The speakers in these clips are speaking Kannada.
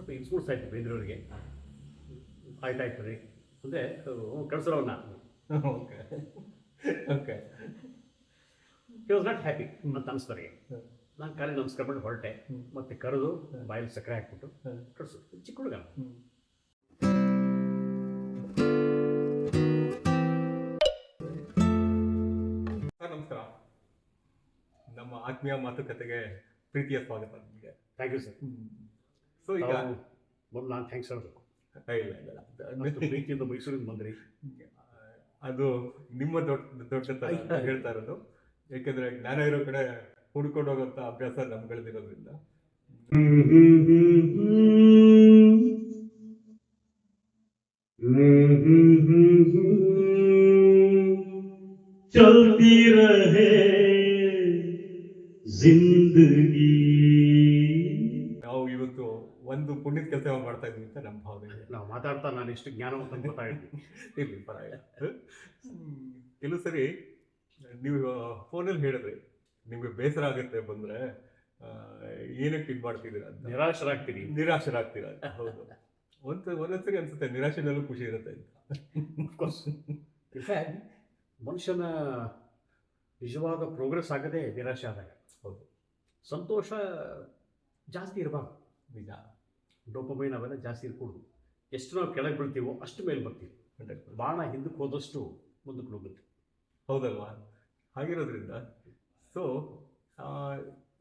ಸ್ವಲ್ಪ ಇನ್ಸ್ಪೂರ್ಸ್ ಆಯಿತು ಬೇಂದ್ರವ್ರಿಗೆ ಆಯ್ತಾಯ್ತು ರೀ ಅಂದರೆ ಕಳ್ಸೋರವನ್ನ. Okay. Okay. He was not happy ಮತ್ತು ಅನಿಸ್ತಾರೆ. ನಾನು ಕಾಲಿಗೆ ನಮಸ್ಕಾರ ಮಾಡಿ ಹೊರಟೆ. ಮತ್ತೆ ಕರೆದು ಬಾಯಲ್ಲಿ ಸಕ್ಕರೆ ಹಾಕ್ಬಿಟ್ಟು ಕಳಿಸು. ಚಿಕ್ಕ ಹುಡುಗ ಸರ್ ನಮಸ್ಕಾರ. ನಮ್ಮ ಆತ್ಮೀಯ ಮಾತುಕತೆಗೆ ಪ್ರೀತಿಯ ಸ್ವಾಗತ ನಿಮಗೆ. ಥ್ಯಾಂಕ್ ಯು ಸರ್ ಸೊ ಈಗ ಮೊದಲು ನಾನು ಥ್ಯಾಂಕ್ಸ್ ಹೇಳಬೇಕು ಇಲ್ಲ ಪ್ರೀತಿಯಿಂದ ಮೈಸೂರಿಗೆ ಬಂದ್ರಿ ಅದು ನಿಮ್ಮ ದೊಡ್ಡ ದೊಡ್ಡ ಹೇಳ್ತಾ ಇರೋದು ಯಾಕಂದ್ರೆ ಜ್ಞಾನ ಇರೋ ಕಡೆ ಹುಡ್ಕೊಂಡು ಹೋಗೋಂಥ ಅಭ್ಯಾಸ ನಮ್ಗಳಿರೋದ್ರಿಂದ ಚಲ್ತಿರಹೇ ಮಾತಾಡ್ತಾ ನಾನು ಎಷ್ಟು ಜ್ಞಾನವಂತ ಅಂತ ಗೊತ್ತಾಗಿದ್ವಿ ಇರ್ಲಿ ಪರವಾಗಿಲ್ಲ. ಕೆಲವು ಸರಿ ನೀವು ಫೋನಲ್ಲಿ ಹೇಳಿದ್ರಿ ನಿಮಗೆ ಬೇಸರ ಆಗುತ್ತೆ ಬಂದರೆ ಏನಕ್ಕೆ ಇದು ಮಾಡ್ತಿದ್ದೀರಾ ನಿರಾಶರಾಗ್ತೀರಿ ನಿರಾಶರಾಗ್ತೀರಾ ಹೌದು. ಒಂದ್ ಒಂದೊಂದ್ಸರಿ ಅನ್ಸುತ್ತೆ ನಿರಾಶೆನಲ್ಲೂ ಖುಷಿ ಇರುತ್ತೆ ಇನ್ಫ್ಯಾಕ್ಟ್ ಮನುಷ್ಯನ ನಿಜವಾದ ಪ್ರೋಗ್ರೆಸ್ ಆಗದೆ ನಿರಾಶೆ ಆದಾಗ ಹೌದು. ಸಂತೋಷ ಜಾಸ್ತಿ ಇರಬಾರ್ದು. ನಿಜ. ಡೋಪಮೈನ್ ಅವೆಲ್ಲ ಜಾಸ್ತಿ ಇರ್ಕೂಡ್ದು. ಎಷ್ಟು ನಾವು ಕೆಳಗೆ ಬೀಳ್ತೀವೋ ಅಷ್ಟು ಮೇಲೆ ಬರ್ತೀವಿ. ಬಾಣ ಹಿಂದಕ್ಕೆ ಹೋದಷ್ಟು ಮುಂದಕ್ಕೆ ಹೋಗುತ್ತೆ. ಹೌದಲ್ವಾ? ಹಾಗಿರೋದ್ರಿಂದ ಸೊ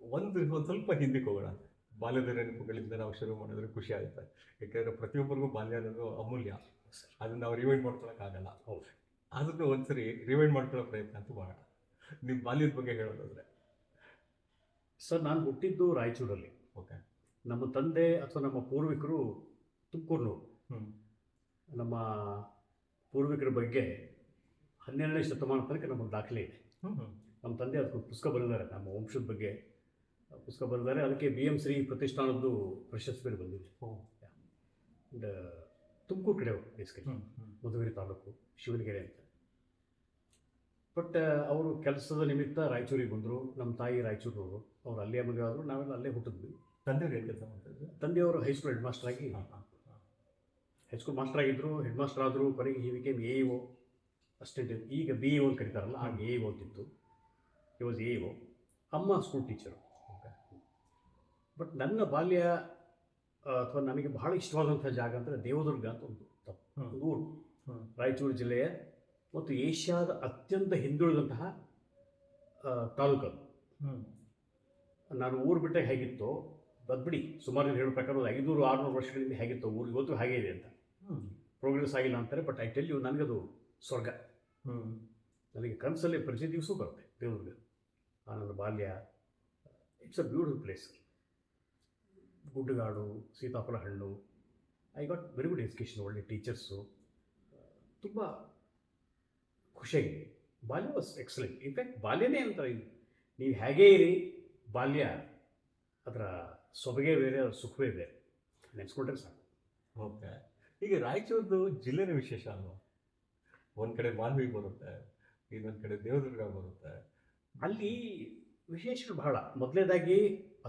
ಒಂದು ಒಂದು ಸ್ವಲ್ಪ ಹಿಂದಕ್ಕೆ ಹೋಗೋಣ. ಬಾಲ್ಯದ ನೆನಪುಗಳಿಂದ ನಾವು ಶುರು ಮಾಡಿದ್ರೆ ಖುಷಿ ಆಗುತ್ತೆ. ಯಾಕೆಂದರೆ ಪ್ರತಿಯೊಬ್ಬರಿಗೂ ಬಾಲ್ಯ ಅನ್ನೋದು ಅಮೂಲ್ಯ. ಅದನ್ನ ನಾವು ರಿವೈಂಡ್ ಮಾಡ್ಕೊಳಕ್ಕಾಗಲ್ಲ. ಹೌದು. ಅದನ್ನು ಒಂದ್ಸರಿ ರಿವೈಂಡ್ ಮಾಡ್ಕೊಳ್ಳೋ ಪ್ರಯತ್ನ ಅಂತೂ ಮಾಡೋಣ. ನಿಮ್ಮ ಬಾಲ್ಯದ ಬಗ್ಗೆ ಹೇಳೋದಾದ್ರೆ. ಸರ್ ನಾನು ಹುಟ್ಟಿದ್ದು ರಾಯಚೂರಲ್ಲಿ. ಓಕೆ. ನಮ್ಮ ತಂದೆ ಅಥವಾ ನಮ್ಮ ಪೂರ್ವಿಕರು ತುಮಕೂರಿನವರು. ನಮ್ಮ ಪೂರ್ವಿಕರ ಬಗ್ಗೆ ಹನ್ನೆರಡನೇ ಶತಮಾನ ತನಕ ನಮ್ಮ ದಾಖಲೆ ಇದೆ. ನಮ್ಮ ತಂದೆ ಅದಕ್ಕೆ ಪುಸ್ತಕ ಬರೆದಿದ್ದಾರೆ. ನಮ್ಮ ವಂಶದ ಬಗ್ಗೆ ಪುಸ್ತಕ ಬರೆದಿದ್ದಾರೆ. ಅದಕ್ಕೆ ಬಿ ಎಂ ಶ್ರೀ ಪ್ರತಿಷ್ಠಾನದ್ದು ಪ್ರಶಸ್ತಿ ಬೇರೆ ಬಂದಿದೆ. ಅಂಡ್ ತುಮಕೂರು ಕಡೆ ಹ್ಞೂ ಮಧುಗಿರಿ ತಾಲೂಕು ಶಿವನಗೆರೆ ಅಂತ. ಬಟ್ ಅವರು ಕೆಲಸದ ನಿಮಿತ್ತ ರಾಯಚೂರಿಗೆ ಬಂದರು. ನಮ್ಮ ತಾಯಿ ರಾಯಚೂರಿನವರು ಅವರು ಅಲ್ಲೇ ಮದುವೆ ಆದರು. ನಾವೆಲ್ಲ ಅಲ್ಲೇ ಹುಟ್ಟಿದ್ವಿ. ತಂದೆಯವರು ಏನು ಕೆಲಸ ತಂದೆಯವರು ಹೈಸ್ಕೂಲ್ ಹೆಡ್ ಮಾಸ್ಟರ್ ಆಗಿ ಹೈಸ್ಕೂಲ್ ಮಾಸ್ಟರ್ ಆಗಿದ್ದರು ಹೆಡ್ ಮಾಸ್ಟರ್ ಆದರು ಕೊನೆಗೆ ಈ became A E O assistant ಈಗ ಬಿ ಒ ಅಂತ ಕರೀತಾರಲ್ಲ ಆಗ ಎ ಓ ಒ ಅಂತಿತ್ತು. ಈ ವಾಸ್ ಎ ಓ ಒ ಅಮ್ಮ ಸ್ಕೂಲ್ ಟೀಚರು ಬಟ್ ನನ್ನ ಬಾಲ್ಯ ಅಥವಾ ನನಗೆ ಬಹಳ ಇಷ್ಟವಾದಂಥ ಜಾಗ ಅಂದರೆ ದೇವದುರ್ಗ ಅಂತ ಒಂದು ತಪ್ಪು. ಊರು. ರಾಯಚೂರು ಜಿಲ್ಲೆಯ ಮತ್ತು ಏಷ್ಯಾದ ಅತ್ಯಂತ ಹಿಂದುಳಿದಂತಹ ತಾಲೂಕದು. ತಾಲೂಕು ನಾನು ಊರು ಬಿಟ್ಟಾಗ ಹೇಗಿತ್ತು ಬದ್ಬಿಡಿ ಸುಮಾರು ಹೇಳೋ ಪ್ರಕಾರ ಒಂದು ಐನೂರು ಆರುನೂರು ವರ್ಷಗಳಿಂದ ಹೇಗಿತ್ತು ಊರು ಇವತ್ತು ಹಾಗೇ ಇದೆ ಅಂತ. ಪ್ರೋಗ್ರೆಸ್ ಆಗಿಲ್ಲ ಅಂತಾರೆ ಬಟ್ ಐ ಟೆಲ್ ಯು ನನಗದು ಸ್ವರ್ಗ. ಹ್ಞೂ ನನಗೆ ಕನಸಲ್ಲಿ ಪ್ರತಿ ದಿವಸವೂ ಬರುತ್ತೆ ದೇವ್ರಿಗೆ ಆನಂದ ನನ್ನ ಬಾಲ್ಯ ಇಟ್ಸ್ ಅ ಬ್ಯೂಟಿಫುಲ್ ಪ್ಲೇಸ್ ಗುಡ್ಡಗಾಡು ಸೀತಾಫಲ ಹಣ್ಣು I got very good education ಒಳ್ಳೆ ಟೀಚರ್ಸು ತುಂಬ ಖುಷಿಯಾಗಿದೆ ಬಾಲ್ಯ ವಾಸ್ ಎಕ್ಸಲೆಂಟ್ ಇನ್ಫ್ಯಾಕ್ಟ್ ಬಾಲ್ಯನೇ ಅಂತ ನೀವು ಹೇಗೇ ಇರಿ ಬಾಲ್ಯ ಅದರ ಸೊಬಗೆ ಬೇರೆ ಅದರ ಸುಖವೇ ಬೇರೆ. ನೆನೆಸ್ಕೊಂಡ್ರೆ ಸಾಕು. ಓಕೆ ಈಗ ರಾಯಚೂರ್ದು ಜಿಲ್ಲೆನೇ ವಿಶೇಷ ಅಲ್ವಾ? ಒಂದು ಕಡೆ ಮಾನ್ವಿ ಬರುತ್ತೆ ಇನ್ನೊಂದು ಕಡೆ ದೇವದುರ್ಗ ಬರುತ್ತೆ. ಅಲ್ಲಿ ವಿಶೇಷ ಬಹಳ. ಮೊದಲನೇದಾಗಿ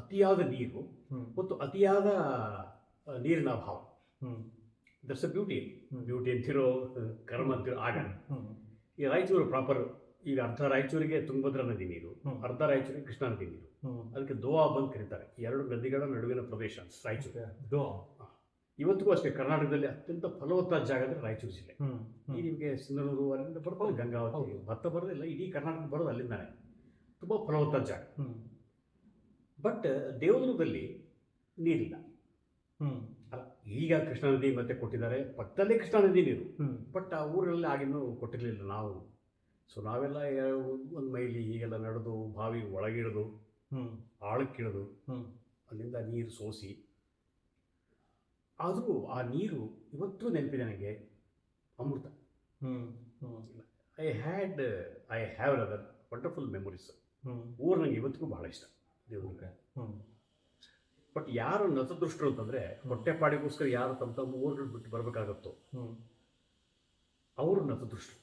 ಅತಿಯಾದ ನೀರು ಮತ್ತು ಅತಿಯಾದ ನೀರಿನ ಅಭಾವ. ದಟ್ಸ್ ಅ ಬ್ಯೂಟಿ ಬ್ಯೂಟಿ ಅಂತಿರೋ ಕರ್ಮ ಅಂತಿರೋ ಆಗ ಈ ರಾಯಚೂರು ಪ್ರಾಪರ್ ಈಗ ಅರ್ಧ ರಾಯಚೂರಿಗೆ ತುಂಗಭದ್ರಾ ನದಿ ನೀರು. ಅರ್ಧ ರಾಯಚೂರಿಗೆ ಕೃಷ್ಣಾ ನದಿ ನೀರು. ಅದಕ್ಕೆ ದೋವಾ ಬಂದು ಕರೀತಾರೆ. ಎರಡು ನದಿಗಳ ನಡುವಿನ ಪ್ರದೇಶ ರಾಯಚೂರು. ದೋ ಇವತ್ತಿಗೂ ಅಷ್ಟೇ ಕರ್ನಾಟಕದಲ್ಲಿ ಅತ್ಯಂತ ಫಲವತ್ತಾದ ಜಾಗ ಅಂದರೆ ರಾಯಚೂರು ಜಿಲ್ಲೆ. ಈ ನಿಮಗೆ ಸಿಂಧನೂರು ಅಲ್ಲಿಂದ ಬರ್ಬೋದು ಗಂಗಾವತಿ. ಭತ್ತ ಬರೋದಿಲ್ಲ ಇಡೀ ಕರ್ನಾಟಕ ಬರೋದು ಅಲ್ಲಿಂದಾನೆ. ತುಂಬ ಫಲವತ್ತಾದ ಜಾಗ. ಬಟ್ ದೇವದುರ್ಗದಲ್ಲಿ ನೀರಿಲ್ಲ. ಅಲ್ಲ ಈಗ ಕೃಷ್ಣಾ ನದಿ ಮತ್ತೆ ಕೊಟ್ಟಿದ್ದಾರೆ. ಪಕ್ಕದಲ್ಲೇ ಕೃಷ್ಣಾ ನದಿ ನೀರು. ಬಟ್ ಆ ಊರಲ್ಲಿ ಆಗಿನ್ನೂ ಕೊಟ್ಟಿರಲಿಲ್ಲ ನಾವು. ಸೊ ನಾವೆಲ್ಲ ಒಂದು ಮೈಲಿ ಹೀಗೆಲ್ಲ ನಡೆದು ಬಾವಿ ಒಳಗಿಡೋದು ಆಳಕ್ಕಿಡೋದು ಅಲ್ಲಿಂದ ನೀರು ಸೋಸಿ ಆದರೂ ಆ ನೀರು ಇವತ್ತು ನೆನಪಿದೆ ನನಗೆ. ಅಮೃತ. I had I have other wonderful memories ಊರು ನನಗೆ ಇವತ್ತಿಗೂ ಭಾಳ ಇಷ್ಟ. ದೇವ್ರಿಗೆ. ಬಟ್ ಯಾರು ನತದೃಷ್ಟರು ಅಂತಂದರೆ ಹೊಟ್ಟೆಪಾಡಿಗೋಸ್ಕರ ಯಾರು ತಮ್ಮ ತಮ್ಮ ಊರುಗಳು ಬಿಟ್ಟು ಬರಬೇಕಾಗತ್ತೋ. ಅವರು ನತದೃಷ್ಟರು.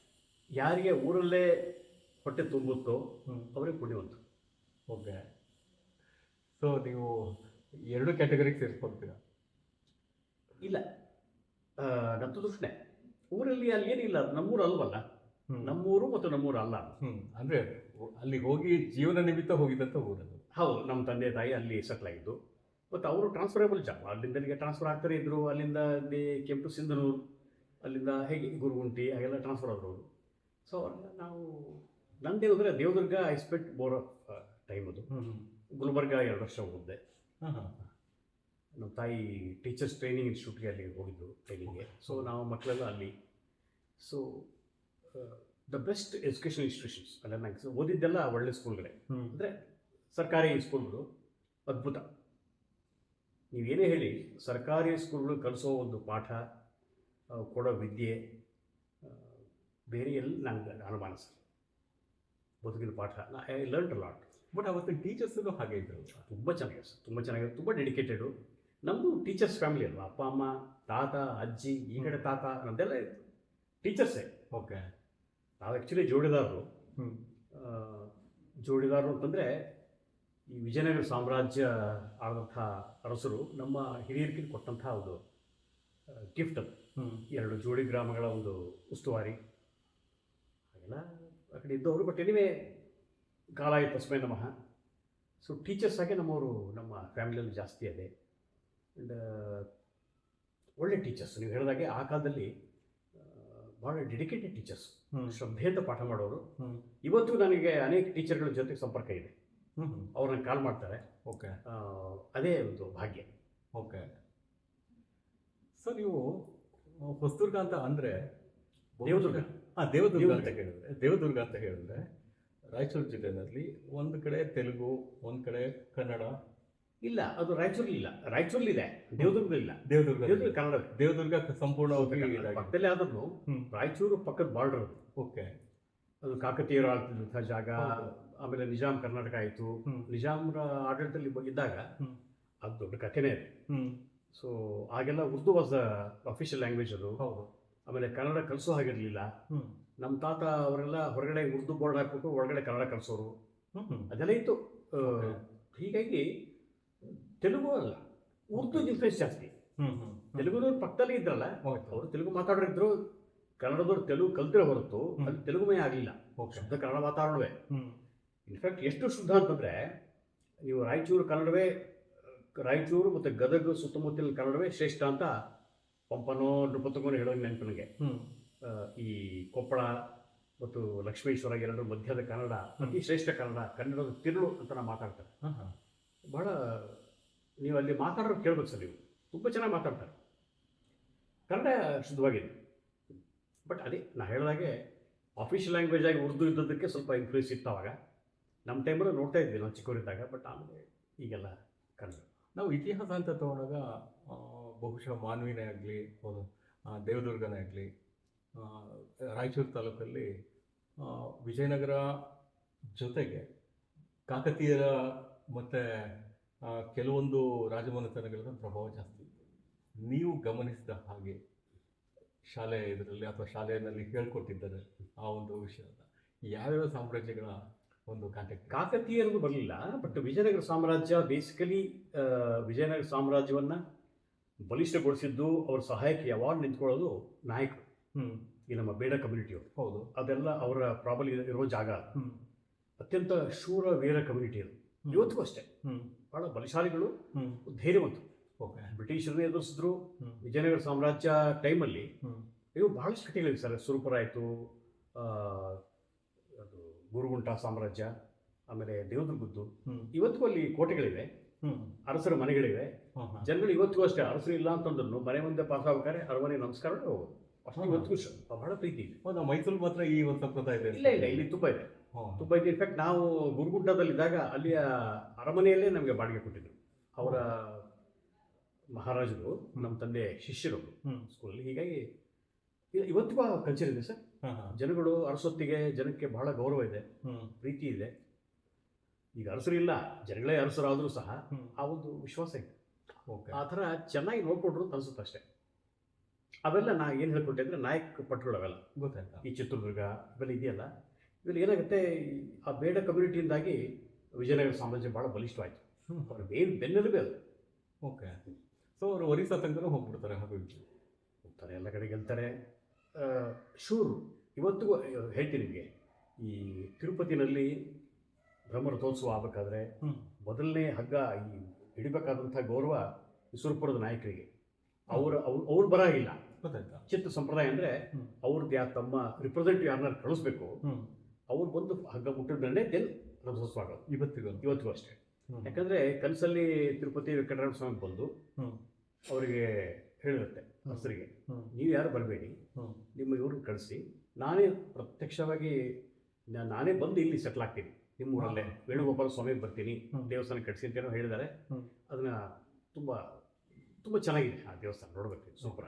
ಯಾರಿಗೆ ಊರಲ್ಲೇ ಹೊಟ್ಟೆ ತುಂಬುತ್ತೋ ಅವರಿಗೆ ಅವರೇ ಪುಣ್ಯವಂತರು. ಓಕೆ ಸೊ ನೀವು ಎರಡು ಕ್ಯಾಟಗರಿಗೆ ಸೇರಿಸ್ಕೊಳ್ತೀರಾ ಇಲ್ಲ. ನಂದು ಊರಲ್ಲಿ ಅಲ್ಲಿ ಏನಿಲ್ಲ ಅದು ನಮ್ಮೂರು ಅಲ್ವಲ್ಲ? ನಮ್ಮೂರು ಮತ್ತು ನಮ್ಮೂರು ಅಲ್ಲ ಅಂದರೆ ಅಲ್ಲಿ ಹೋಗಿ ಜೀವನ ನಿಮಿತ್ತ ಹೋಗಿದ್ದಂತ ಊರದು. ಹೌದು ನಮ್ಮ ತಂದೆ ತಾಯಿ ಅಲ್ಲಿ ಸೆಟ್ಲ್ ಆಗಿದ್ದು. ಮತ್ತು ಅವರು ಟ್ರಾನ್ಸ್ಫರೇಬಲ್ ಜಾಬ್ ಅಲ್ಲಿಂದ ನನಗೆ ಟ್ರಾನ್ಸ್ಫರ್ ಆಗ್ತಾರೆ ಇದ್ದರು ಅಲ್ಲಿಂದ ಅಲ್ಲಿ ಕೆಂಪು ಸಿಂಧನೂರು ಅಲ್ಲಿಂದ ಹೇಗೆ ಗುರುಗುಂಟಿ ಹಾಗೆಲ್ಲ ಟ್ರಾನ್ಸ್ಫರ್ ಆದರು ಅವರು. ಸೊ ನಾವು ನಂದೇ ಅಂದರೆ Devadurga I spent bore of time ಅದು. ಗುಲ್ಬರ್ಗ ಎರಡು ವರ್ಷ ಹೋಗಿದ್ದೆ ಹಾಂ ಹಾ ನಮ್ಮ ತಾಯಿ ಟೀಚರ್ಸ್ ಟ್ರೈನಿಂಗ್ ಇನ್ಸ್ಟಿಟ್ಯೂಟ್ಗೆ ಅಲ್ಲಿ ಹೋಗಿದ್ದು ಟ್ರೈನಿಂಗ್ಗೆ. ಸೊ ನಾವು ಮಕ್ಕಳೆಲ್ಲ ಅಲ್ಲಿ. So the best education institutions ಅಲ್ಲ ನಂಗೆ ಓದಿದ್ದೆಲ್ಲ ಒಳ್ಳೆ ಸ್ಕೂಲ್ಗಳೇ ಅಂದರೆ ಸರ್ಕಾರಿ ಸ್ಕೂಲ್ಗಳು ಅದ್ಭುತ. ನೀವೇನೇ ಹೇಳಿ ಸರ್ಕಾರಿ ಸ್ಕೂಲ್ಗಳು ಕಲಿಸೋ ಒಂದು ಪಾಠ ಕೊಡೋ ವಿದ್ಯೆ ಬೇರೆ ಎಲ್ಲಿ ನನಗೆ ಅನುಮಾನ ಸರ್. ಬದುಕಿನ ಪಾಠ ಐ ಲರ್ನ್ ಲಾಟ್ ಬಟ್ ಅವತ್ತಿನ ಟೀಚರ್ಸ್ ಹಾಗೆ ಇದ್ದರು ತುಂಬ ಚೆನ್ನಾಗಿದೆ ಸರ್ ತುಂಬ ಚೆನ್ನಾಗಿದೆ ತುಂಬ ಡೆಡಿಕೇಟೆಡು ನಮ್ಮದು ಟೀಚರ್ಸ್ ಫ್ಯಾಮಿಲಿ ಅಲ್ವಾ? ಅಪ್ಪ ಅಮ್ಮ ತಾತ ಅಜ್ಜಿ ಈ ಕಡೆ ತಾತ ನಮ್ದೆಲ್ಲ ಟೀಚರ್ಸೇ ಓಕೆ. ನಾವು ಆ್ಯಕ್ಚುಲಿ ಜೋಡಿದಾರರು. ಜೋಡಿದಾರರು ಅಂತಂದರೆ ಈ ವಿಜಯನಗರ ಸಾಮ್ರಾಜ್ಯ ಆದಂಥ ಅರಸರು ನಮ್ಮ ಹಿರಿಯರಿಗೆ ಕೊಟ್ಟಂಥ ಒಂದು ಗಿಫ್ಟ್ ಅದು. ಎರಡು ಜೋಡಿ ಗ್ರಾಮಗಳ ಒಂದು ಉಸ್ತುವಾರಿ. ಹಾಗೆಲ್ಲ ಆ ಕಡೆ ಇದ್ದವರು. ಬಟ್ ಎನಿವೆ ಕಾಲಾಯ ತಸ್ಮೈ ನಮಃ. ಸೊ ಟೀಚರ್ಸ್ ಆಗಿ ನಮ್ಮವರು ನಮ್ಮ ಫ್ಯಾಮಿಲಿಯಲ್ಲಿ ಜಾಸ್ತಿ ಇದೆ ಆ್ಯಂಡ್ ಒಳ್ಳೆ ಟೀಚರ್ಸ್ ನೀವು ಹೇಳಿದಾಗೆ ಆ ಕಾಲದಲ್ಲಿ ಭಾಳ ಡೆಡಿಕೇಟೆಡ್ ಟೀಚರ್ಸ್ ಶ್ರದ್ಧೆಯಿಂದ ಪಾಠ ಮಾಡೋರು. ಇವತ್ತು ನನಗೆ ಅನೇಕ ಟೀಚರ್ಗಳ ಜೊತೆ ಸಂಪರ್ಕ ಇದೆ. ಅವ್ರನ್ನ ಕಾಲ್ ಮಾಡ್ತಾರೆ. ಓಕೆ. ಅದೇ ಒಂದು ಭಾಗ್ಯ. ಓಕೆ. ಸೊ ನೀವು ಹೊಸದುರ್ಗ ಅಂತ ಅಂದರೆ ದೇವದುರ್ಗ. ಹಾಂ ದೇವದುರ್ಗ ಅಂತ ಹೇಳಿದ್ರೆ ದೇವದುರ್ಗ ಅಂತ ಹೇಳಿದ್ರೆ ರಾಯಚೂರು ಜಿಲ್ಲೆಯಲ್ಲಿ ಒಂದು ಕಡೆ ತೆಲುಗು ಒಂದು ಕಡೆ ಕನ್ನಡ ಇಲ್ಲ ಅದು ರಾಯಚೂರಲ್ಲಿ ಇಲ್ಲ. ರಾಯಚೂರಲ್ಲಿ ಇದೆ. ದೇವದುರ್ಗ ಇಲ್ಲ. ದೇವದುರ್ಗ. ದೇವದುರ್ಗ ಕನ್ನಡ. ದೇವದುರ್ಗ ಸಂಪೂರ್ಣ. ಪಕ್ಕದಲ್ಲೇ ಆದ್ರೂ ರಾಯಚೂರು ಪಕ್ಕದ ಬಾರ್ಡರ್ ಅದು. ಓಕೆ. ಅದು ಕಾಕತೀಯರು ಆಳ್ತಿದ್ದಂಥ ಜಾಗ. ಆಮೇಲೆ ನಿಜಾಮ್ ಕರ್ನಾಟಕ ಆಯಿತು. ನಿಜಾಮ್ರ ಆಡಳಿತದಲ್ಲಿ ಇದ್ದಾಗ ಅದು ದೊಡ್ಡ ಕಥೆನೇ ಇದೆ ಸೊ ಆಗೆಲ್ಲ ಉರ್ದು ವಾಸ್ ಅಫಿಷಿಯಲ್ ಲ್ಯಾಂಗ್ವೇಜ್ ಅದು. ಹೌದು. ಆಮೇಲೆ ಕನ್ನಡ ಕಲಿಸೋ ಹಾಗಿರಲಿಲ್ಲ. ನಮ್ಮ ತಾತ ಅವರೆಲ್ಲ ಹೊರಗಡೆ ಉರ್ದು ಬೋರ್ಡ್ ಹಾಕ್ಬಿಟ್ಟು ಒಳಗಡೆ ಕನ್ನಡ ಕಲಿಸೋರು. ಅದೆಲ್ಲ ಇತ್ತು. ಹೀಗಾಗಿ ತೆಲುಗು ಅಲ್ಲ ಉರ್ದು ಇನ್ಫ್ಲುಯೆನ್ಸ್ ಜಾಸ್ತಿ. ತೆಲುಗುದವ್ರು ಪಕ್ಕದಲ್ಲಿ ಇದ್ರಲ್ಲ ಅವರು ತೆಲುಗು ಮಾತಾಡಿದ್ರು ಕನ್ನಡದವ್ರು ತೆಲುಗು ಕಲ್ತಿರೋ ಹೊರತು ಅಲ್ಲಿ ತೆಲುಗುಮಯ ಆಗಲಿಲ್ಲ. ಶುದ್ಧ ಕನ್ನಡ ಮಾತಾಡೋವೆ. ಇನ್ಫ್ಯಾಕ್ಟ್ ಎಷ್ಟು ಶುದ್ಧ ಅಂತಂದರೆ ನೀವು ರಾಯಚೂರು ಕನ್ನಡವೇ ರಾಯಚೂರು ಮತ್ತು ಗದಗ ಸುತ್ತಮುತ್ತಲಿನ ಕನ್ನಡವೇ ಶ್ರೇಷ್ಠ ಅಂತ ಪಂಪನೋ ನೃಪತಂಗನೋ ಹೇಳೋ ನೆನಪು ನನಗೆ. ಈ ಕೊಪ್ಪಳ ಮತ್ತು ಲಕ್ಷ್ಮೇಶ್ವರ ಎರಡರ ಮಧ್ಯದ ಕನ್ನಡ ಅತಿ ಶ್ರೇಷ್ಠ ಕನ್ನಡ ಕನ್ನಡದ ತಿರುಳು ಅಂತ ನಾವು ಮಾತಾಡ್ತಾರೆ ಬಹಳ ನೀವು ಅಲ್ಲಿ ಮಾತಾಡೋರು ಕೇಳ್ಬೇಕು ಸರ್ ನೀವು. ತುಂಬ ಚೆನ್ನಾಗಿ ಮಾತಾಡ್ತಾರೆ. ಕನ್ನಡ ಶುದ್ಧವಾಗಿದೆ. ಬಟ್ ಅದೇ, ನಾ ಹೇಳಿದಾಗೆ ಅಫಿಷಿಯಲ್ ಲ್ಯಾಂಗ್ವೇಜ್ ಆಗಿ ಉರ್ದು ಇದ್ದದಕ್ಕೆ ಸ್ವಲ್ಪ ಇನ್ಫ್ಲೂಯೆನ್ಸ್ ಇತ್ತು ಅವಾಗ. ನಮ್ಮ ಟೈಮಲ್ಲಿ ನೋಡ್ತಾ ಇದ್ವಿ ನಾವು ಚಿಕ್ಕವರಿದ್ದಾಗ ಬಟ್ ಆಮೇಲೆ ಈಗೆಲ್ಲ ಕನ್ನಡ. ನಾವು ಇತಿಹಾಸ ಅಂತ ತಗೊಂಡಾಗ ಬಹುಶಃ ಮಾನ್ವಿನೇ ಆಗಲಿ ದೇವದುರ್ಗನೇ ಆಗಲಿ ರಾಯಚೂರು ತಾಲೂಕಲ್ಲಿ ವಿಜಯನಗರ ಜೊತೆಗೆ ಕಾಕತೀಯರ ಮತ್ತು ಕೆಲವೊಂದು ರಾಜಮನೆತನಗಳ ಪ್ರಭಾವ ಜಾಸ್ತಿ ಇತ್ತು ನೀವು ಗಮನಿಸಿದ ಹಾಗೆ ಶಾಲೆ ಇದರಲ್ಲಿ ಅಥವಾ ಶಾಲೆಯಲ್ಲಿ ಹೇಳ್ಕೊಟ್ಟಿದ್ದಾರೆ ಆ ಒಂದು ವಿಷಯದ ಯಾವ್ಯಾವ ಸಾಮ್ರಾಜ್ಯಗಳ ಒಂದು ಕಾಂಟ್ಯಾಕ್ಟ್ ಕಾಕತೀಯರಿಗೂ ಬರಲಿಲ್ಲ ಬಟ್ ವಿಜಯನಗರ ಸಾಮ್ರಾಜ್ಯ ಬೇಸಿಕಲಿ ವಿಜಯನಗರ ಸಾಮ್ರಾಜ್ಯವನ್ನು ಬಲಿಷ್ಠಗೊಳಿಸಿದ್ದು ಅವ್ರ ಸಹಾಯಕ್ಕೆ ಯಾವಾಗ ನಿಂತ್ಕೊಳ್ಳೋದು ನಾಯಕರು. ಈ ನಮ್ಮ ಬೇಡ ಕಮ್ಯುನಿಟಿಯವರು ಹೌದು. ಅದೆಲ್ಲ ಅವರ ಪ್ರಾಬ್ಲಮ್ ಇರೋ ಜಾಗ ಅತ್ಯಂತ ಶೂರ ವೀರ ಕಮ್ಯುನಿಟಿ ಅದು. ಇವತ್ತಿಗೂ ಅಷ್ಟೇ. ಭಾಳ ಬಲಶಾಲಿಗಳು ಧೈರ್ಯವಂತರು ಓಕೆ. ಬ್ರಿಟಿಷರನ್ನೇ ಎದುರಿಸಿದ್ರು ವಿಜಯನಗರ ಸಾಮ್ರಾಜ್ಯ ಟೈಮಲ್ಲಿ ಇವು ಬಹಳಷ್ಟು ಕಥೆಗಳಿವೆ ಸರ್ ಸುರಪುರ ಆಯಿತು ಅದು ಗುರುಗುಂಟ ಸಾಮ್ರಾಜ್ಯ ಆಮೇಲೆ ದೇವದುರ್ಗದ್ದು. ಇವತ್ತಿಗೂ ಅಲ್ಲಿ ಕೋಟೆಗಳಿವೆ ಅರಸರ ಮನೆಗಳಿವೆ. ಜನಗಳು ಇವತ್ತಿಗೂ ಅಷ್ಟೇ ಅರಸರು ಇಲ್ಲ ಅಂತಂದ್ರು ಮನೆ ಮುಂದೆ ಪಾಸ್ ಆಗ್ಬೇಕಾದ್ರೆ ಅರಮನೆ ನಮಸ್ಕಾರ ಅಷ್ಟು. ಇವತ್ತಿಗೂ ಬಹಳ ಪ್ರೀತಿ ಇದೆ. ಮೈಸೂರು ಮಾತ್ರ ಈ ಒಂದು ಸಂಪ್ರದಾಯ ಇದೆ ಇಲ್ಲ ಇಲ್ಲ ಇಲ್ಲಿ ತುಂಬ ಇದೆ. ತುಂಬ ಇದೆ ಇನ್ಫ್ಯಾಕ್ಟ್ ನಾವು ಗುರುಗುಡ್ಡದಲ್ಲಿದ್ದಾಗ ಅಲ್ಲಿಯ ಅರಮನೆಯಲ್ಲೇ ನಮಗೆ ಬಾಡಿಗೆ ಕೊಟ್ಟಿದ್ರು. ಅವರ ಮಹಾರಾಜರು ನಮ್ಮ ತಂದೆ ಶಿಷ್ಯರು ಸ್ಕೂಲಲ್ಲಿ ಹೀಗಾಗಿ ಇವತ್ತು ಇವತ್ತಿಗೂ ಆ ಕಲ್ಚರ್ ಇದೆ ಸರ್. ಜನಗಳು ಅರಸೊತ್ತಿಗೆ ಜನಕ್ಕೆ ಬಹಳ ಗೌರವ ಇದೆ ಪ್ರೀತಿ ಇದೆ. ಈಗ ಅರಸರು ಇಲ್ಲ ಜನಗಳೇ ಅರಸರಾದರೂ ಸಹ ಆ ಒಂದು ವಿಶ್ವಾಸ ಇದೆ. ಓಕೆ ಆ ಥರ ಚೆನ್ನಾಗಿ ನೋಡ್ಕೊಂಡ್ರು ಅನ್ಸುತ್ತೆ ಅಷ್ಟೇ. ಅವೆಲ್ಲ ನಾ ಏನು ಹೇಳ್ಕೊಟ್ಟೆ ಅಂದರೆ ನಾಯಕ ಪಟ್ಟಗಳು ಅವೆಲ್ಲ ಗೊತ್ತಾಯ್ತಾ. ಈ ಚಿತ್ರದುರ್ಗ ಇವೆಲ್ಲ ಇದೆಯಲ್ಲ? ಇವೆಲ್ಲ ಏನಾಗುತ್ತೆ ಆ ಬೇಡ ಕಮ್ಯುನಿಟಿಯಿಂದಾಗಿ ವಿಜಯನಗರ ಸಾಮ್ರಾಜ್ಯ ಭಾಳ ಬಲಿಷ್ಠವಾಯಿತು. ಅವ್ರ ಮೇನ್ ಬೆನ್ನೆಲುಬೇ ಅದು. ಓಕೆ ಸೊ ಅವರು ಒರಿಸ್ಸಾ ತನಕನೂ ಹೋಗ್ಬಿಡ್ತಾರೆ ಹಾಗೂ ಹೋಗ್ತಾರೆ ಎಲ್ಲ ಕಡೆ ಗೆಲ್ತಾರೆ. ಶೂರು ಇವತ್ತಿಗೂ ಹೇಳ್ತೀನಿ ನಿಮಗೆ ಈ ತಿರುಪತಿನಲ್ಲಿ ಬ್ರಹ್ಮರಥೋತ್ಸವ ಆಗಬೇಕಾದ್ರೆ. ಮೊದಲನೇ ಹಗ್ಗ ಈ ಹಿಡಿಬೇಕಾದಂಥ ಗೌರವ ಈ ಸುರಪುರದ ನಾಯಕರಿಗೆ. ಅವರ ಅವ್ರು ಅವ್ರು ಬರಾಗಿಲ್ಲ ಇಲ್ಲ. ಚಿತ್ತ ಸಂಪ್ರದಾಯ ಅಂದರೆ. ಅವ್ರದ್ದು ಯಾವ ತಮ್ಮ ರಿಪ್ರೆಸೆಂಟ್ ಯಾರನ್ನ ಕಳಿಸ್ಬೇಕು ಅವ್ರು ಬಂದು ಹಗ್ಗ ಮುಟ್ಟಿದ್ರೆ ದೆನ್ ನಮ್ಮ ಸ್ವಾಗತ. ಇವತ್ತಿಗೂ ಇವತ್ತಿಗೂ ಅಷ್ಟೇ. ಯಾಕಂದ್ರೆ ಕನಸಲ್ಲಿ ತಿರುಪತಿ ವೆಂಕಟರಾಮ ಸ್ವಾಮಿ ಬಂದು ಅವರಿಗೆ ಹೇಳಿರುತ್ತೆ ಹಸರಿಗೆ ನೀವು ಯಾರು ಬರಬೇಡಿ ನಿಮ್ಮ ಇವ್ರನ್ನ ಕಳಿಸಿ. ನಾನೇ ಪ್ರತ್ಯಕ್ಷವಾಗಿ ನಾನೇ ಬಂದು ಇಲ್ಲಿ ಸೆಟ್ಲ್ ಆಗ್ತೀನಿ. ನಿಮ್ಮ ಊರಲ್ಲೇ. ವೇಣುಗೋಪಾಲ ಸ್ವಾಮಿಗೆ ಬರ್ತೀನಿ. ದೇವಸ್ಥಾನ ಕಟ್ಸಿ ಅಂತೇನೋ ಹೇಳಿದ್ದಾರೆ ಅದನ್ನ ತುಂಬ ತುಂಬ ಚೆನ್ನಾಗಿದೆ ಆ ದೇವಸ್ಥಾನ ನೋಡಬೇಕು. ಸೂಪರ್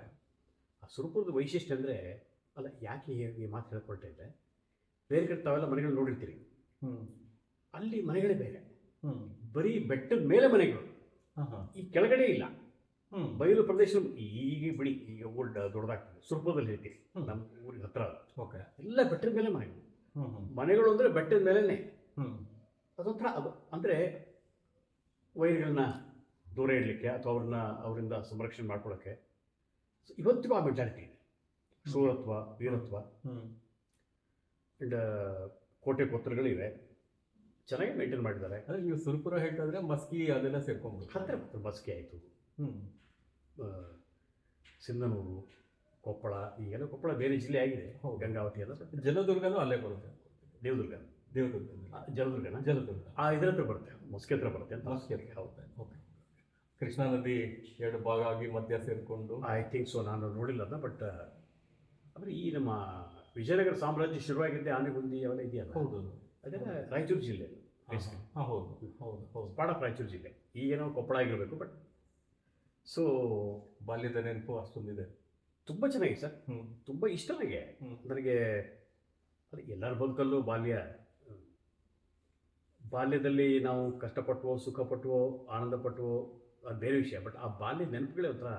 ಆ ಸುರಪುರದ ವೈಶಿಷ್ಟ್ಯ ಅಂದರೆ ಅಲ್ಲ ಯಾಕೆ ಈ- ಈ ಮಾತು ಹೇಳ್ಕೊಳ್ತಾ ಇದ್ದೆ? ಬೇರೆ ಕಡೆ ತಾವೆಲ್ಲ ಮನೆಗಳು ನೋಡಿರ್ತೀರಿ. ಅಲ್ಲಿ ಮನೆಗಳೇ ಬೇರೆ. ಬರೀ ಬೆಟ್ಟದ ಮೇಲೆ ಮನೆಗಳು. ಈ ಕೆಳಗಡೆ ಇಲ್ಲ. ಬಯಲು ಪ್ರದೇಶ ಈಗ ಬಿಡಿ ಈಗ ಓಲ್ಡ್ ದೊಡ್ಡದಾಗ್ತದೆ. ಸುರ್ಪದಲ್ಲಿ ಐತಿ. ನಮ್ಮ ಊರಿಗೆ ಹತ್ರ. ಓಕೆ. ಎಲ್ಲ ಬೆಟ್ಟದ ಮೇಲೆ ಮನೆಗಳು. ಮನೆಗಳು ಅಂದರೆ ಬೆಟ್ಟದ ಮೇಲೇ ಅದೊಂಥರ ಅದು ಅಂದರೆ ವೈರ್ಗಳನ್ನ ದೂರ ಇಡಲಿಕ್ಕೆ ಅಥವಾ ಅವ್ರನ್ನ ಅವರಿಂದ ಸಂರಕ್ಷಣೆ ಮಾಡ್ಕೊಳ್ಳೋಕ್ಕೆ ಇವತ್ತಿಗೂ ಆ ಮೆಜಾರಿಟಿ ಇದೆ. ಶೂರತ್ವ ವೀರತ್ವ. ಆ್ಯಂಡ್ ಕೋಟೆ ಕೊತ್ತರಗಳಿವೆ ಚೆನ್ನಾಗಿ ಮೇಂಟೈನ್ ಮಾಡಿದ್ದಾರೆ. ಅಂದರೆ ನೀವು ಸುರಪುರ ಹೇಳ್ತಾದ್ರೆ ಮಸ್ಕಿ ಅದೆಲ್ಲ ಸೇರ್ಕೊಂಡ್ಬಿಡ್ತಾರೆ ಹತ್ತಿರ ಮಸ್ಕಿ ಆಯಿತು. ಹ್ಞೂ ಸಿಂಧನೂರು ಕೊಪ್ಪಳ ಈಗೆಲ್ಲ ಕೊಪ್ಪಳ ಬೇರೆ ಜಿಲ್ಲೆ ಆಗಿದೆ. ಗಂಗಾವತಿ ಎಲ್ಲ ಜಲದುರ್ಗನೂ ಅಲ್ಲೇ ಬರುತ್ತೆ. ದೇವದುರ್ಗ. ದೇವದುರ್ಗ. ಜಲದುರ್ಗನ? ಜಲದುರ್ಗ. ಆ ಇದ್ರ ಹತ್ರ ಬರುತ್ತೆ. ಮಸ್ಕಿ ಹತ್ರ ಬರುತ್ತೆ ಅಂತ. ಮಸ್ಕಿ ಹೌದು. ಓಕೆ. ಕೃಷ್ಣಾ ನದಿ ಎರಡು ಭಾಗ ಆಗಿ ಮಧ್ಯ ಸೇರಿಕೊಂಡು. ಐ ಥಿಂಕ್ ಸೊ ನಾನು ನೋಡಿಲ್ಲ ಅದನ್ನ ಬಟ್ ಅಂದರೆ ಈ ನಮ್ಮ ವಿಜಯನಗರ ಸಾಮ್ರಾಜ್ಯ ಶುರುವಾಗಿದ್ದೆ ಆನೆಗುಂದಿ ಅವೆಲ್ಲ ಇದೆಯಲ್ಲ? ಹೌದು ಅದೆಲ್ಲ ರಾಯಚೂರು ಜಿಲ್ಲೆ ಹಾ, ಹೌದು ಹೌದು ಹೌದು. ಪಾರ್ಟ್ ಆಫ್ ರಾಯಚೂರು ಜಿಲ್ಲೆ. ಈಗೇನೋ ಕೊಪ್ಪಳ ಆಗಿರಬೇಕು ಬಟ್ ಸೊ ಬಾಲ್ಯದ ನೆನಪು ಅಷ್ಟೊಂದಿದೆ. ತುಂಬ ಚೆನ್ನಾಗಿದೆ ಸರ್. ತುಂಬ ಇಷ್ಟ ನನಗೆ. ನನಗೆ ಅದೇ ಎಲ್ಲರ ಬದುಕಲ್ಲೂ ಬಾಲ್ಯ. ಬಾಲ್ಯದಲ್ಲಿ ನಾವು ಕಷ್ಟಪಟ್ಟವೋ ಸುಖಪಟ್ಟವೋ ಆನಂದ ಪಟ್ಟವೋ ಅದು ಬೇರೆ ವಿಷಯ. ಬಟ್ ಆ ಬಾಲ್ಯ ನೆನಪುಗಳೇ ಒಂಥರ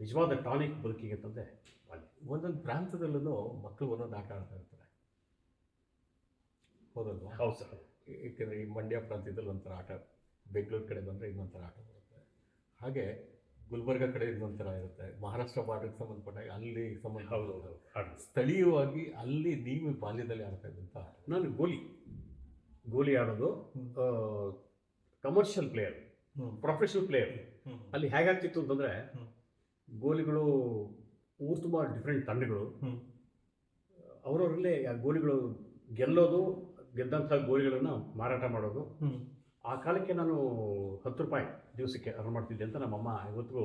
ನಿಜವಾದ ಟಾನಿಕ್ ಬದುಕಿಗೆ ಅಂತಂದರೆ ಬಾಲ್ಯ ಒಂದೊಂದು ಪ್ರಾಂತದಲ್ಲೂ ಮಕ್ಕಳು ಒಂದೊಂದು ಆಟ ಆಡ್ತಾ ಇರ್ತಾರೆ. ಹೌದಲ್ವಾ? ಹೌದು ಸರ್. ಏಕೆಂದರೆ ಈ ಮಂಡ್ಯ ಪ್ರಾಂತ್ಯದಲ್ಲಿ ಒಂಥರ ಆಟ ಬೆಂಗಳೂರು ಕಡೆ ಬಂದರೆ ಇನ್ನೊಂಥರ ಆಟ ಬರುತ್ತೆ. ಹಾಗೆ ಗುಲ್ಬರ್ಗ ಕಡೆ ಇನ್ನೊಂಥರ ಇರುತ್ತೆ. ಮಹಾರಾಷ್ಟ್ರ ಬಾರ್ಡರ್ಗೆ ಸಂಬಂಧಪಟ್ಟಾಗ ಅಲ್ಲಿ ಸಂಬಂಧ ಹೌದು ಸ್ಥಳೀಯವಾಗಿ ಅಲ್ಲಿ ನೀವು ಬಾಲ್ಯದಲ್ಲಿ ಆಡ್ತಾ ಇದ್ದಂಥ ಆಟ. ನಾನು ಗೋಲಿ. ಗೋಲಿ ಆಡೋದು. ಕಮರ್ಷಿಯಲ್ ಪ್ಲೇಯರ್ ಪ್ರೊಫೆಷನಲ್ ಪ್ಲೇಯರ್ ಅಲ್ಲಿ ಹೇಗಾಗ್ತಿತ್ತು ಅಂತಂದರೆ. ಗೋಲಿಗಳು ಊರು ತುಂಬ ಡಿಫ್ರೆಂಟ್ ತಂಡಗಳು. ಅವರವರಲ್ಲೇ ಆ ಗೋಲಿಗಳು ಗೆಲ್ಲೋದು ಗೆದ್ದಂಥ ಗೋಲಿಗಳನ್ನು ಮಾರಾಟ ಮಾಡೋದು. ಆ ಕಾಲಕ್ಕೆ ನಾನು ಹತ್ತು ರೂಪಾಯಿ ದಿವಸಕ್ಕೆ ಅರ್ನ್ ಮಾಡ್ತಿದ್ದೆ ಅಂತ ನಮ್ಮಮ್ಮ ಇವತ್ತಿಗೂ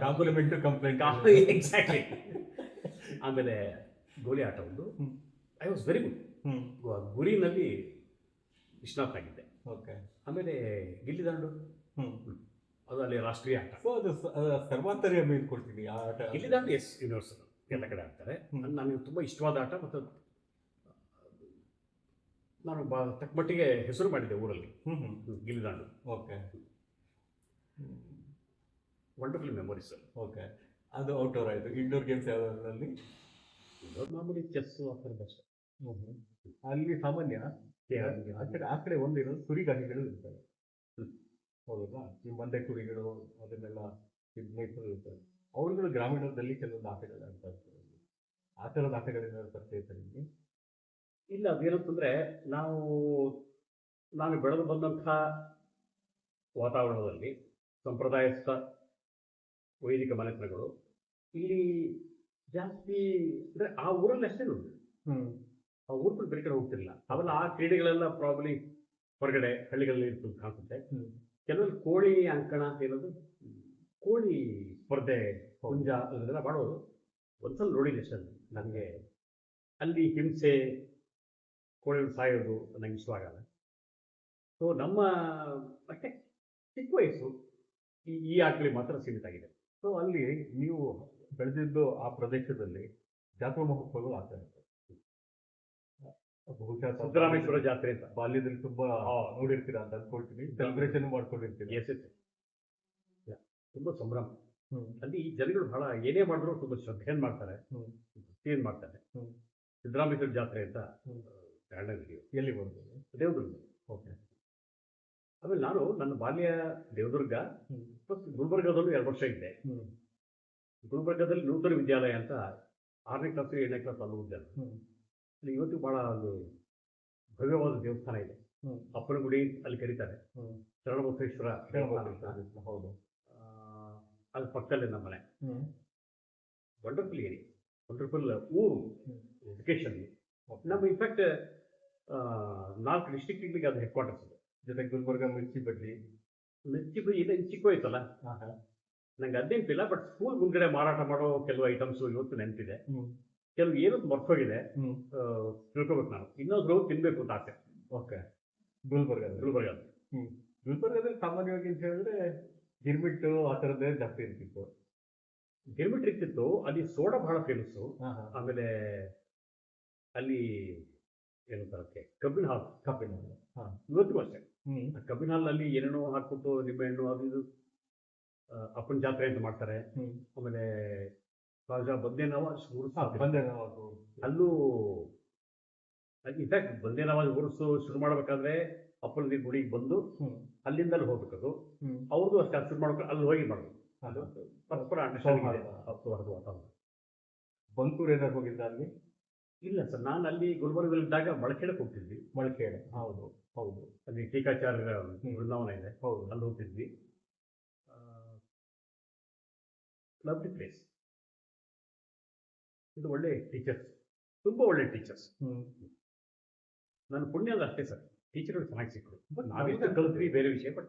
ಕಾಂಪ್ಲಿಮೆಂಟ್ ಕಂಪ್ಲೇಂಟ್ ಎಕ್ಸಾಕ್ಟ್ಲಿ ಆಮೇಲೆ ಗೋಲಿ ಆಟ ಒಂದು. ಐ ವಾಸ್ ವೆರಿ ಗುಡ್ ಗುರಿನಲ್ಲಿ ಗುರಿನಲ್ಲಿ ಆಗಿದ್ದೆ ಓಕೆ ಆಮೇಲೆ ಗಿಲ್ಲಿದಾಂಡು ಹ್ಮ್. ಅದು ಅಲ್ಲಿ ರಾಷ್ಟ್ರೀಯ ಆಟ ಸೊ ಅದು ಸರ್ವಾಂತರ್ಯ ಕೊಡ್ತೀನಿ ಆ ಆಟ ಗಿಲ್ಲಿದಾಂಡು ಎಸ್ ಯೂನಿವರ್ಸಲ್ ಎಲ್ಲ ಕಡೆ ಆಡ್ತಾರೆ ನನಗೆ ತುಂಬ ಇಷ್ಟವಾದ ಆಟ ಮತ್ತು ನಾನು ಬಾ ತಕ್ಕ ಮಟ್ಟಿಗೆ ಹೆಸರು ಮಾಡಿದ್ದೆ ಊರಲ್ಲಿ. ಗಿಲ್ಲಿದಾಂಡು ಓಕೆ ವಂಡರ್ಫುಲ್ ಮೆಮೊರೀಸ್ ಓಕೆ ಅದು ಔಟ್ಡೋರ್ ಆಯಿತು. ಇಂಡೋರ್ ಗೇಮ್ಸ್ ಯಾವುದ್ರಲ್ಲಿ? ಮಾಮೂಲಿ ಚೆಸ್ಸು ಆ ಥರದ್ದು ಅಷ್ಟೇ. ಅಲ್ಲಿ ಸಾಮಾನ್ಯ ಆ ಕಡೆ ಆ ಕಡೆ ಒಂದಿರೋದು ಸುರಿಗಾಹಿಗಳು ಇರ್ತಾರೆ ಹೌದಲ್ಲ? ಈ ಮಂದೆ ಕುರಿಗಳು ಅದನ್ನೆಲ್ಲ ಇದು ಮೈಸೂರು ಇರ್ತಾರೆ. ಅವ್ರುಗಳು ಗ್ರಾಮೀಣದಲ್ಲಿ ಕೆಲವೊಂದು ಆಟಗಳು ಆಡ್ತಾ ಇರ್ತಾರೆ. ಆ ಥರದ ಆಟಗಳೇನಾದ್ರು ಪರಿಚಯ ಇತ್ತು ನಿಮಗೆ ಇಲ್ಲ? ಅದೇನಂತಂದರೆ ನಾವು ನಾನು ಬೆಳೆದು ಬಂದಂಥ ವಾತಾವರಣದಲ್ಲಿ ಸಂಪ್ರದಾಯಸ್ಥ ವೈದಿಕ ಮನೆತನಗಳು ಇಲ್ಲಿ ಜಾಸ್ತಿ ಅಂದರೆ ಆ ಊರಲ್ಲಿ ಅಷ್ಟೇ ನೋಡಿ ಹ್ಮ್. ಆ ಊರು ಬಿಟ್ಟು ಬೇರೆ ಕಡೆ ಹೋಗ್ತಿರಲಿಲ್ಲ. ಅವೆಲ್ಲ ಆ ಕ್ರೀಡೆಗಳೆಲ್ಲ ಪ್ರಾಬ್ಲಿ ಹೊರಗಡೆ ಹಳ್ಳಿಗಳಲ್ಲಿ ಇರ್ತದೆ ಕಾಣಿಸುತ್ತೆ. ಕೆಲವೊಂದು ಕೋಳಿ ಅಂಕಣ ಅಂತ ಏನದು ಕೋಳಿ ಸ್ಪರ್ಧೆ ಹುಂಜ ಅದನ್ನೆಲ್ಲ ಮಾಡೋದು ಒಂದ್ಸಲ ನೋಡಿದೆ ಸರ್ ನನಗೆ. ಅಲ್ಲಿ ಹಿಂಸೆ ಕೋಳಿ ಸಾಯೋದು ನಂಗೆ ಆಗಲ್ಲ. ಸೊ ನಮ್ಮ ಅಷ್ಟೇ ಚಿಕ್ಕ ವಯಸ್ಸು ಈ ಈ ಆಟಗಳಿಗೆ ಮಾತ್ರ ಸೀಮಿತ ಆಗಿದೆ. ಸೊ ಅಲ್ಲಿ ನೀವು ಬೆಳೆದಿದ್ದು ಆ ಪ್ರದೇಶದಲ್ಲಿ ಜಾತ್ರಾ ಮಹೋತ್ಸವಗಳು ಆಗ್ತಾ ಇರ್ತವೆ ಬಹುಶಃ ಸಿದ್ದರಾಮೇಶ್ವರ ಜಾತ್ರೆ ಅಂತ. ಬಾಲ್ಯದಲ್ಲಿ ತುಂಬಾ ನೋಡಿರ್ತೀರಾ ಅಂತ ಅನ್ಕೊಳ್ತೀನಿ. ಸೆಲೆಬ್ರೇಷನ್ ಮಾಡ್ಕೊಂಡಿರ್ತೀನಿ ಎಸ್ ಎಸ್ ತುಂಬಾ ಸಂಭ್ರಮ. ಅಲ್ಲಿ ಈ ಜನಗಳು ಬಹಳ ಏನೇ ಮಾಡಿದ್ರು ತುಂಬಾ ಶ್ರದ್ಧೆಯನ್ನು ಮಾಡ್ತಾರೆ. ಭಕ್ತಿಯನ್ನು ಮಾಡ್ತಾರೆ. ಸಿದ್ದರಾಮೇಶ್ವರ ಜಾತ್ರೆ ಅಂತ ವಿಡಿಯೋ ಎಲ್ಲಿ ಬಂದು ದೇವದುರ್ಗ. ಓಕೆ. ಆಮೇಲೆ ನಾನು ನನ್ನ ಬಾಲ್ಯ ದೇವದುರ್ಗ. ಪ್ಲಸ್ ಗುಲ್ಬರ್ಗಾದಲ್ಲೂ ಎರಡು ವರ್ಷ ಇದ್ದೆ. ಗುಲ್ಬರ್ಗದಲ್ಲಿ ಗುಲ್ಬರ್ಗಾದಲ್ಲಿ ನೂತನ ವಿದ್ಯಾಲಯ ಅಂತ ಆರನೇ ಕ್ಲಾಸ್ ಏಳನೇ ಕ್ಲಾಸ್ ಅಲ್ಲೂ. ಅಲ್ಲಿ ಇವತ್ತು ಬಹಳ ಒಂದು ಭವ್ಯವಾದ ದೇವಸ್ಥಾನ ಇದೆ. ಅಪ್ಪನ ಗುಡಿ ಅಲ್ಲಿ ಕರೀತಾರೆ. ಶರಣಬಸವೇಶ್ವರ. ಹೌದು. ಅಲ್ಲಿ ಪಕ್ಕದಲ್ಲಿ ನಮ್ಮ ಮನೆ. ವಂಡರ್ಫುಲ್ ಏರಿಯಾ ವಂಡರ್ಫುಲ್ ಊರು. ಎಜುಕೇಶನ್ ನಮ್ಮ ಇನ್ಫ್ಯಾಕ್ಟ್ ನಾಲ್ಕು ಡಿಸ್ಟಿಕ್ಗಳಿಗೆ ಅದು ಹೆಡ್ ಕ್ವಾರ್ಟರ್ಸ್ ಇದೆ. ಜೊತೆಗೆ ಗುಲ್ಬರ್ಗ ಮಿರ್ಚಿ ಬಡ್ಡಿ ಮಿರ್ಚಿ ಬಿ- ಇದೆ ಚಿಕ್ಕ ವಯಸ್ಸಲ್ಲ. ನಂಗೆ ಅದು ನೆನಪಿಲ್ಲ ಬಟ್ ಸ್ಕೂಲ್ ಮುಂದ್ಗಡೆ ಮಾರಾಟ ಮಾಡೋ ಕೆಲವು ಐಟಮ್ಸ್ ಇವತ್ತು ನೆನಪಿದೆ. ಕೆಲವು ಏನು ಮರ್ತೋಗಿದೆ ಹ್ಮ್. ಆ, ತಿಳ್ಕೊಬೇಕು ನಾನು. ಇನ್ನೊಂದು ರೋಗ ತಿನ್ಬೇಕು ಅಂತ ಆಸೆ. ಓಕೆ. ಗುಲ್ಬರ್ಗ ಗುಲ್ಬರ್ಗ ಗುಲ್ಬರ್ಗದಲ್ಲಿ ಸಾಮಾನ್ಯವಾಗಿ ಅಂತ ಹೇಳಿದ್ರೆ ಗಿರ್ಮಿಟ್ಟು ಆ ಥರದ್ದೇ ಜಾಸ್ತಿ ಇರ್ತಿತ್ತು. ಗಿರ್ಮಿಟ್ ಇರ್ತಿತ್ತು ಅಲ್ಲಿ ಸೋಡಾ ಬಹಳ ಫೇಮಸ್ಸು ಆಮೇಲೆ ಅಲ್ಲಿ ಏನಂತಾರಕ್ಕೆ ಕಬ್ಬಿನ ಹಾಲು. ಕಬ್ಬಿನ ಹಾ. ಇವತ್ತಿಗೂ ಅಷ್ಟೇ. ಕಬ್ಬಿನ ಹಾಲಲ್ಲಿ ಏನೇನೋ ಹಾಕ್ಬಿಟ್ಟು ನಿಂಬೆಹಣ್ಣು ಅದು ಇದು ಅಪ್ಪನ ಜಾತ್ರೆ ಅಂತ ಮಾಡ್ತಾರೆ. ಆಮೇಲೆ ರಾಜ ಬಂದೇ ನವಾಜ್ ಹಾ ಉರ್ಸ್ ಬಂದೆ ನಾವು ಅದು. ಅಲ್ಲೂ ಇನ್ಫ್ಯಾಕ್ಟ್ ಬಂದೇ ನವಾಜ್ ಉರ್ಸು ಶುರು ಮಾಡ್ಬೇಕಾದ್ರೆ ಅಪ್ಪನ ಗುಡಿಗೆ ಬಂದು ಅಲ್ಲಿಂದ ಅಲ್ಲಿ ಹೋಗ್ಬೇಕದು. ಅವ್ರದ್ದು ಅಷ್ಟೇ ಶುರು ಮಾಡ್ಬೇಕು ಅಲ್ಲಿ ಹೋಗಿ ಮಾಡೋದು ಅದು ಪರಸ್ಪರ ವಾತಾವರಣ. ಬಂಕೂರ್ ಹೋಗಿದ್ದ ಅಲ್ಲಿ? ಇಲ್ಲ ಸರ್ ನಾನು ಅಲ್ಲಿ ಗುಲ್ಬರ್ಗದಲ್ಲಿದ್ದಾಗ ಬಳಕೆಡಕ್ಕೆ ಹೋಗ್ತಿದ್ವಿ. ಮೊಳಕೆರೆ ಹೌದು ಹೌದು. ಅಲ್ಲಿ ಟೀಕಾಚಾರ್ಯರ ಬೃಂದಾವನ ಇದೆ. ಹೌದು. ಅಲ್ಲಿ ಹೋಗ್ತಿದ್ವಿ. ಲವ್ಲಿ ಪ್ಲೇಸ್ ಇದು ಒಳ್ಳೆ ಟೀಚರ್ಸ್ ತುಂಬ ಒಳ್ಳೆ ಟೀಚರ್ಸ್ ನನ್ನ ಪುಣ್ಯ ಅದು ಅಷ್ಟೇ ಸರ್. ಟೀಚರ್ಗಳು ಚೆನ್ನಾಗಿ ಸಿಕ್ಕರು ನಾವೆಷ್ಟು ಕಲಿತ್ವಿ ಬೇರೆ ವಿಷಯ ಬಟ್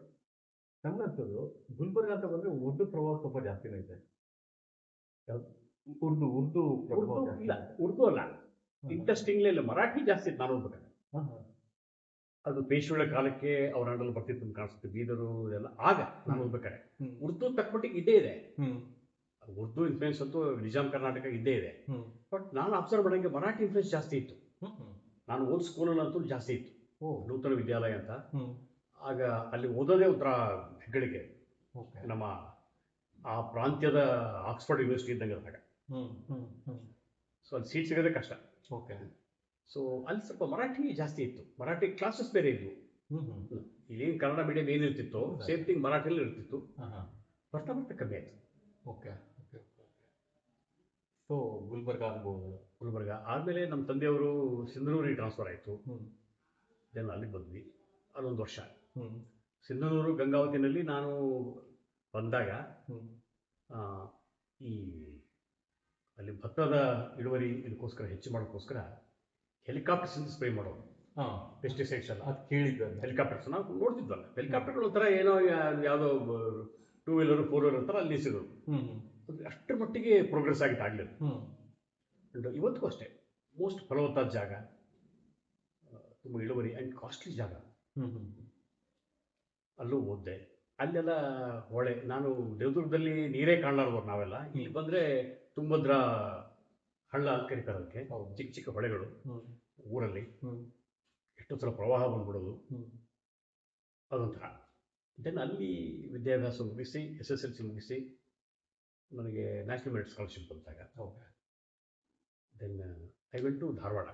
ನಮ್ಗನ್ಸೋದು ಗುಲ್ಬರ್ಗ ಅಂತ ಬಂದ್ರೆ ಉರ್ದು ಪ್ರಭಾವ ಸ್ವಲ್ಪ ಜಾಸ್ತಿನೇ ಇದೆ? ಉರ್ದು ಉರ್ದು ಇಲ್ಲ ಉರ್ದು ಅಲ್ಲ. ಇಂಟ್ರೆಸ್ಟಿಂಗ್ಲೇ ಇಲ್ಲ ಮರಾಠಿ ಜಾಸ್ತಿ ಇತ್ತು ನಾನು ಓದ್ಬೇಕಾದ್ರೆ ಹಾ, ಹಾ. ಅದು ಪೇಶುಳ ಕಾಲಕ್ಕೆ ಅವ್ರ ಅಂಡಲ್ಲಿ ಬರ್ತಿತ್ತು ಕಾಣಿಸ್ತು ಕಾಣಿಸುತ್ತೆ ಬೀದರು ಇದೆಲ್ಲ. ಆಗ ನಾನು ಹೋಗ್ಬೇಕಾರೆ. ಉರ್ದು ತಕ್ಕಮಟ್ಟಿಗೆ ಇದೇ ಇದೆ. ಉರ್ದು ಇನ್ಫ್ಲೂಯೆನ್ಸ್ ಅಂತೂ ನಿಜಾಮ್ ಕರ್ನಾಟಕ ಇದ್ದೇ ಇದೆ. ಬಟ್ ನಾನು ಅಬ್ಸರ್ವ್ ಮಾಡೋಂಗೆ ಮರಾಠಿ ಇನ್ಫ್ಲೂಯೆನ್ಸ್ ಜಾಸ್ತಿ ಇತ್ತು. ನಾನು ಓದ್ ಸ್ಕೂಲಲ್ಲಂತೂ ಜಾಸ್ತಿ ಇತ್ತು. ನೂತನ ವಿದ್ಯಾಲಯ ಅಂತ. ಆಗ ಅಲ್ಲಿ ಓದೋದೇ ಒಂಥರ ಹೆಗ್ಗಳಿಕೆ. ನಮ್ಮ ಆ ಪ್ರಾಂತ್ಯದ ಆಕ್ಸ್ಫರ್ಡ್ ಯೂನಿವರ್ಸಿಟಿ ಇದ್ದಂಗೆ ಅದಾಗ ಸೊ ಅಲ್ಲಿ ಸೀಟ್ ಸಿಗೋದೇ ಕಷ್ಟ. ಓಕೆ. ಸೊ ಅಲ್ಲಿ ಸ್ವಲ್ಪ ಮರಾಠಿ ಜಾಸ್ತಿ ಇತ್ತು. ಮರಾಠಿ ಕ್ಲಾಸಸ್ ಬೇರೆ ಇದ್ವು. ಇಲ್ಲೇನು ಕನ್ನಡ ಮೀಡಿಯಂ ಏನಿರ್ತಿತ್ತು ಸೇಮ್ ಥಿಂಗ್ ಮರಾಠಿಯಲ್ಲಿ ಇರ್ತಿತ್ತು. ಬರ್ತಾ ಬರ್ತಾ ಕಮ್ಮಿ ಆಯ್ತು. ಓಕೆ. ಸೊ ಗುಲ್ಬರ್ಗ ಆಗ್ಬೋದು. ಗುಲ್ಬರ್ಗ. ಆದಮೇಲೆ ನಮ್ಮ ತಂದೆಯವರು ಸಿಂಧನೂರಿಗೆ ಟ್ರಾನ್ಸ್ಫರ್ ಆಯಿತು. ಹ್ಞೂ ದೆನ್ ಅಲ್ಲಿಗೆ ಬಂದ್ವಿ. ಅಲ್ಲೊಂದು ವರ್ಷ. ಸಿಂಧನೂರು ಗಂಗಾವತಿನಲ್ಲಿ ನಾನು ಬಂದಾಗ ಈ ಅಲ್ಲಿ ಭತ್ತದ ಇಳುವರಿ ಇದಕ್ಕೋಸ್ಕರ ಹೆಚ್ಚು ಮಾಡೋಕ್ಕೋಸ್ಕರ ಹೆಲಿಕಾಪ್ಟರ್ಸಿಂದ ಸ್ಪ್ರೇ ಮಾಡೋದು. ಹಾಂ. ಪೆಸ್ಟಿಸೈಡ್ಸ್ ಎಲ್ಲ. ಅದು ಕೇಳಿದ್ದೆ ಹೆಲಿಕಾಪ್ಟರ್ಸ್ ನಾವು ನೋಡ್ತಿದ್ವಲ್ಲ. ಹೆಲಿಕಾಪ್ಟರ್ಗಳು ಒಂಥರ ಏನೋ ಯಾವುದೋ ಟೂ ವೀಲರು ಫೋರ್ ವೀಲರ್ ಥರ ಅಲ್ಲಿ ನಿಲ್ಸಿದ್ರು. ಅದು ಅಷ್ಟರ ಮಟ್ಟಿಗೆ ಪ್ರೋಗ್ರೆಸ್ ಆಗಿತ್ತು ಅಂಡ್ ಇವತ್ತಿಗೂ ಅಷ್ಟೇ. ಮೋಸ್ಟ್ ಫಲವತ್ತಾದ ಜಾಗ ತುಂಬ ಇಳುವರಿ ಆ್ಯಂಡ್ ಕಾಸ್ಟ್ಲಿ ಜಾಗ. ಅಲ್ಲೂ ಓದ್ದೆ ಅಲ್ಲೆಲ್ಲ ಹೊಳೆ ನಾನು ದೇವದುರ್ಗದಲ್ಲಿ ನೀರೇ ಕಾಣಲಾರ್ದವ್ರು ನಾವೆಲ್ಲ. ಇಲ್ಲಿ ಬಂದರೆ ತುಂಬದ್ರ ಹಳ್ಳ ಅಂತ ಕರೀತಾರೆ ಅದಕ್ಕೆ. ಚಿಕ್ಕ ಚಿಕ್ಕ ಹೊಳೆಗಳು ಊರಲ್ಲಿ. ಎಷ್ಟೋ ಸಲ ಪ್ರವಾಹ ಬಂದ್ಬಿಡೋದು. ಅದೊಂಥರ. ದೆನ್ ಅಲ್ಲಿ ವಿದ್ಯಾಭ್ಯಾಸ ಮುಗಿಸಿ ಎಸ್ ಎಸ್ ಎಲ್ ಸಿ ಮುಗಿಸಿ ನನಗೆ ನ್ಯಾಷನಲ್ ಮೆರಿಟ್ ಸ್ಕಾಲರ್ಶಿಪ್ ಬಂದಾಗ. Then I went to Dharwad.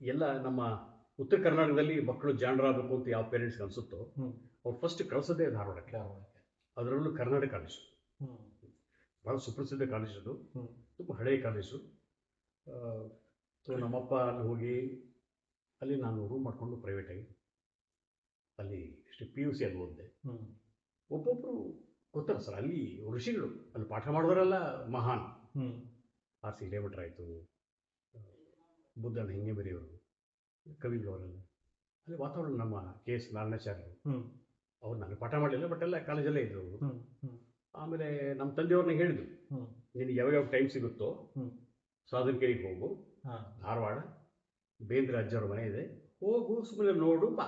ಎಲ್ಲ ನಮ್ಮ ಉತ್ತರ ಕರ್ನಾಟಕದಲ್ಲಿ ಮಕ್ಕಳು ಜಾಣರಾಗಬೇಕು ಅಂತ ಯಾವ ಪೇರೆಂಟ್ಸ್ಗೆ ಅನಿಸುತ್ತೋ ಅವ್ರು ಫಸ್ಟ್ ಕಳಿಸೋದೇ ಧಾರವಾಡಕ್ಕೆ. ಅದರಲ್ಲೂ ಕರ್ನಾಟಕ ಕಾಲೇಜು ಭಾಳ ಸುಪ್ರಸಿದ್ಧ ಕಾಲೇಜ್ ಅದು. ತುಂಬ ಹಳೆಯ ಕಾಲೇಜು ಸೊ ನಮ್ಮಪ್ಪ ಅಲ್ಲಿ ಹೋಗಿ ಅಲ್ಲಿ ನಾನು ರೂಮ್ ಮಾಡಿಕೊಂಡು ಪ್ರೈವೇಟಾಗಿ ಅಲ್ಲಿ ಪಿ ಯು ಸಿ ಅಲ್ಲಿ ಓದಿದೆ. ಒಬ್ಬೊಬ್ಬರು ಗೊತ್ತಲ್ಲ ಸರ್ ಅಲ್ಲಿ ಋಷಿಗಳು ಅಲ್ಲಿ ಪಾಠ ಮಾಡಿದವರೆಲ್ಲ ಮಹಾನ್. ಆರ್ ಸಿ ಆಯಿತು ಬುದ್ಧನ ಹೆಂಗೆ ಬರೆಯೋರು ಕವಿಗಳವರೆಲ್ಲ. ಅಲ್ಲಿ ವಾತಾವರಣ ನಮ್ಮ ಕೆ ಎಸ್ ನಾರಾಯಣಾಚಾರ್ಯರು. ಅವ್ರು ನನಗೆ ಪಾಠ ಮಾಡಲಿಲ್ಲ ಬಟ್ ಎಲ್ಲ ಕಾಲೇಜಲ್ಲೇ ಹ್ಮ್ ಆಮೇಲೆ ನಮ್ಮ ತಂದೆಯವ್ರನ್ನ ಹೇಳಿದ್ರು. ನಿನಗೆ ಯಾವ್ಯಾವ ಟೈಮ್ ಸಿಗುತ್ತೋ ಸಾಧನಕೆರೆಗೆ ಹೋಗು. ಧಾರವಾಡ ಬೇಂದ್ರ ಅಜ್ಜವ್ರ ಮನೆ ಇದೆ. ಹೋಗು ಸುಮ್ಮನೆ ನೋಡು ಬಾ.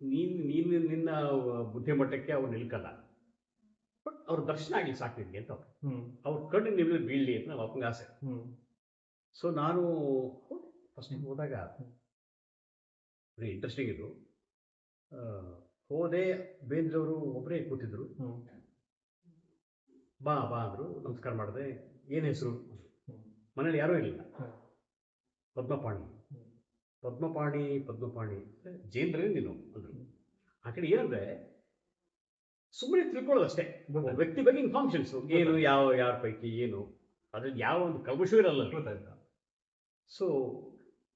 ನೀನು ನೀನು ನಿನ್ನ ಬುದ್ಧಿಮಟ್ಟಕ್ಕೆ ಅವ್ರು ನಿಲ್ಕಲ್ಲ. ಬಟ್ ಅವ್ರ ದರ್ಶನ ಆಗ್ಲಿ ಸಾಕು ನಿನಗೆ ಅಂತ ಅವ್ರು. ಕಣ್ಣು ನಿಮಗೆ ಬೀಳಲಿ ಅಂತ ನಮ್ಮ ಅಪ್ಪಂಗೆ ಆಸೆ ಸೊ ನಾನು ಫಸ್ಟ್ ಹೋದಾಗ ಇಂಟ್ರೆಸ್ಟಿಂಗ್ ಇದು. ಹೋದೆ ಬೇಂದ್ರವರು ಒಬ್ಬರೇ ಕೂತಿದ್ರು. ಬಾ ಬಾ ಅಂದರು ನಮಸ್ಕಾರ ಮಾಡಿದೆ. ಏನು ಹೆಸರು? ಮನೇಲಿ ಯಾರೂ ಇರಲಿಲ್ಲ. ಪದ್ಮಪಾಣಿ. ಪದ್ಮಪಾಣಿ ಪದ್ಮಪಾಣಿ ಜೈನರೇ ನೀನು ಅಂದರು ಆ ಕಡೆ ಏನಂದ್ರೆ ಸುಮ್ಮನೆ ತಿಳ್ಕೊಳ್ಳೋದು ಅಷ್ಟೇ ವ್ಯಕ್ತಿ ಬಗ್ಗೆ ಇನ್ಫಾರ್ಮೇಷನ್ಸ್ ಏನು ಯಾವ ಯಾರ ಪೈಕಿ ಏನು? ಅದ್ರಲ್ಲಿ ಯಾವ ಒಂದು ಕಲ್ಮಶೂ ಇರಲ್ಲ ಸೊ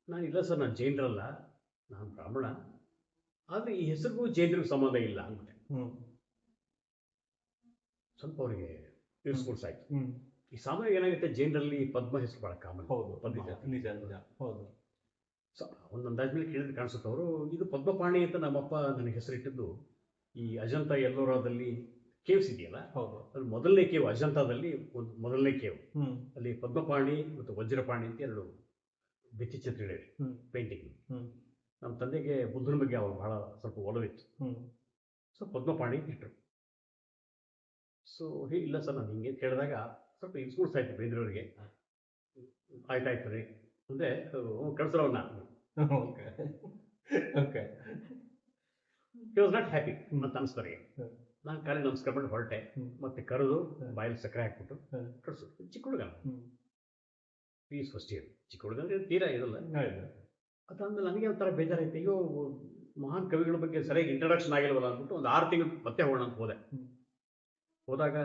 ನಾನು ಇಲ್ಲ ಸರ್ ನಾನು ಜೈನರಲ್ಲ ನಾನು ಬ್ರಾಹ್ಮಣ. ಆದರೆ ಈ ಹೆಸರಿಗೂ ಜೈನರಿಗೂ ಸಂಬಂಧ ಇಲ್ಲ ಅಂದ್ಬಿಟ್ಟೆ. ಸ್ವಲ್ಪ ಅವರಿಗೆ ಆಯ್ತು ಈ ಸಾಮಾನ್ಯ ಏನಾಗುತ್ತೆ ಜೈನರಲ್ಲಿ ಪದ್ಮ ಹೆಸರು ಬಹಳ ಕಾಮನ್ ಹೌದು. ನಿಜ. ಹೌದು. ಸೊ ಒಂದು ಅಂದಾಜ್ ಮೇಲೆ ಕೇಳಿದ್ರೆ ಕಾಣಿಸುತ್ತೆ. ಅವರು ಇದು ಪದ್ಮಪಾಣಿ ಅಂತ ನಮ್ಮಪ್ಪ ನನಗೆ ಹೆಸರಿಟ್ಟಿದ್ದು. ಈ ಅಜಂತ ಎಲ್ಲೋರಾದಲ್ಲಿ ಕೇವ್ಸ್ ಇದೆಯಲ್ಲ? ಹೌದು. ಅದು ಮೊದಲನೇ ಕೇವ್ ಅಜಂತಾದಲ್ಲಿ ಒಂದು ಮೊದಲನೇ ಕೇವ್ ಅಲ್ಲಿ ಪದ್ಮಪಾಣಿ ಮತ್ತು ವಜ್ರಪಾಣಿ ಅಂತ ಎರಡು ಭಿತ್ತಿಚಿತ್ರಗಳಿವೆ ಪೇಂಟಿಂಗ್ ನಮ್ಮ ತಂದೆಗೆ ಬುದ್ಧನ ಬಗ್ಗೆ ಅವರು ಬಹಳ ಸ್ವಲ್ಪ ಒಲವಿತ್ತು. ಸೊ ಪದ್ಮಪಾಣಿ ಅಂತ ಇಟ್ಟರು ಸೊ ಹೇ ಇಲ್ಲ ಸರ್ ನಾನು ಹಿಂಗೆ ಕೇಳಿದಾಗ ಸ್ವಲ್ಪ ಇನ್ಸ್ಪೂರ್ಸ್ ಆಯ್ತು ಬೇಂದ್ರವರಿಗೆ ಆಯ್ತಾಯ್ತು ರೀ. ಅಂದರೆ ಕಳ್ಸರವನ್ನ okay okay he was not happy ಮತ್ತೆ ಅನಿಸ್ತಾರೆ. ನಾನು ಕಾಲಿ ನಮಸ್ಕಾರ ಮಾಡಿ ಹೊರಟೆ. ಮತ್ತೆ ಕರೆದು. ಬಾಯಲ್ಲಿ ಸಕ್ಕರೆ ಹಾಕ್ಬಿಟ್ಟು ಹ್ಮ್. ಕಳಿಸು. ಚಿಕ್ಕ ಹುಡುಗ. ಪ್ಲೀಸ್ ಫಸ್ಟ್ ಇಯರ್ ಚಿಕ್ಕ ಹುಡುಗ ಅಂದ್ರೆ ತೀರಾ ಇರಲ್ಲ. ಅದಾದ್ಮೇಲೆ ನನಗೆ ಒಂಥರ ಬೇಜಾರಾಯ್ತು. ಅಯ್ಯೋ ಮಹಾನ್ ಕವಿಗಳ ಬಗ್ಗೆ ಸರಿಯಾಗಿ ಇಂಟ್ರಡಕ್ಷನ್ ಆಗಿಲ್ವಲ್ಲ ಅಂದ್ಬಿಟ್ಟು ಒಂದು ಆರು ತಿಂಗಳು ಮತ್ತೆ ಹೋಗೋಣ ಅಂತ ಹೋದೆ. ಹೋದಾಗ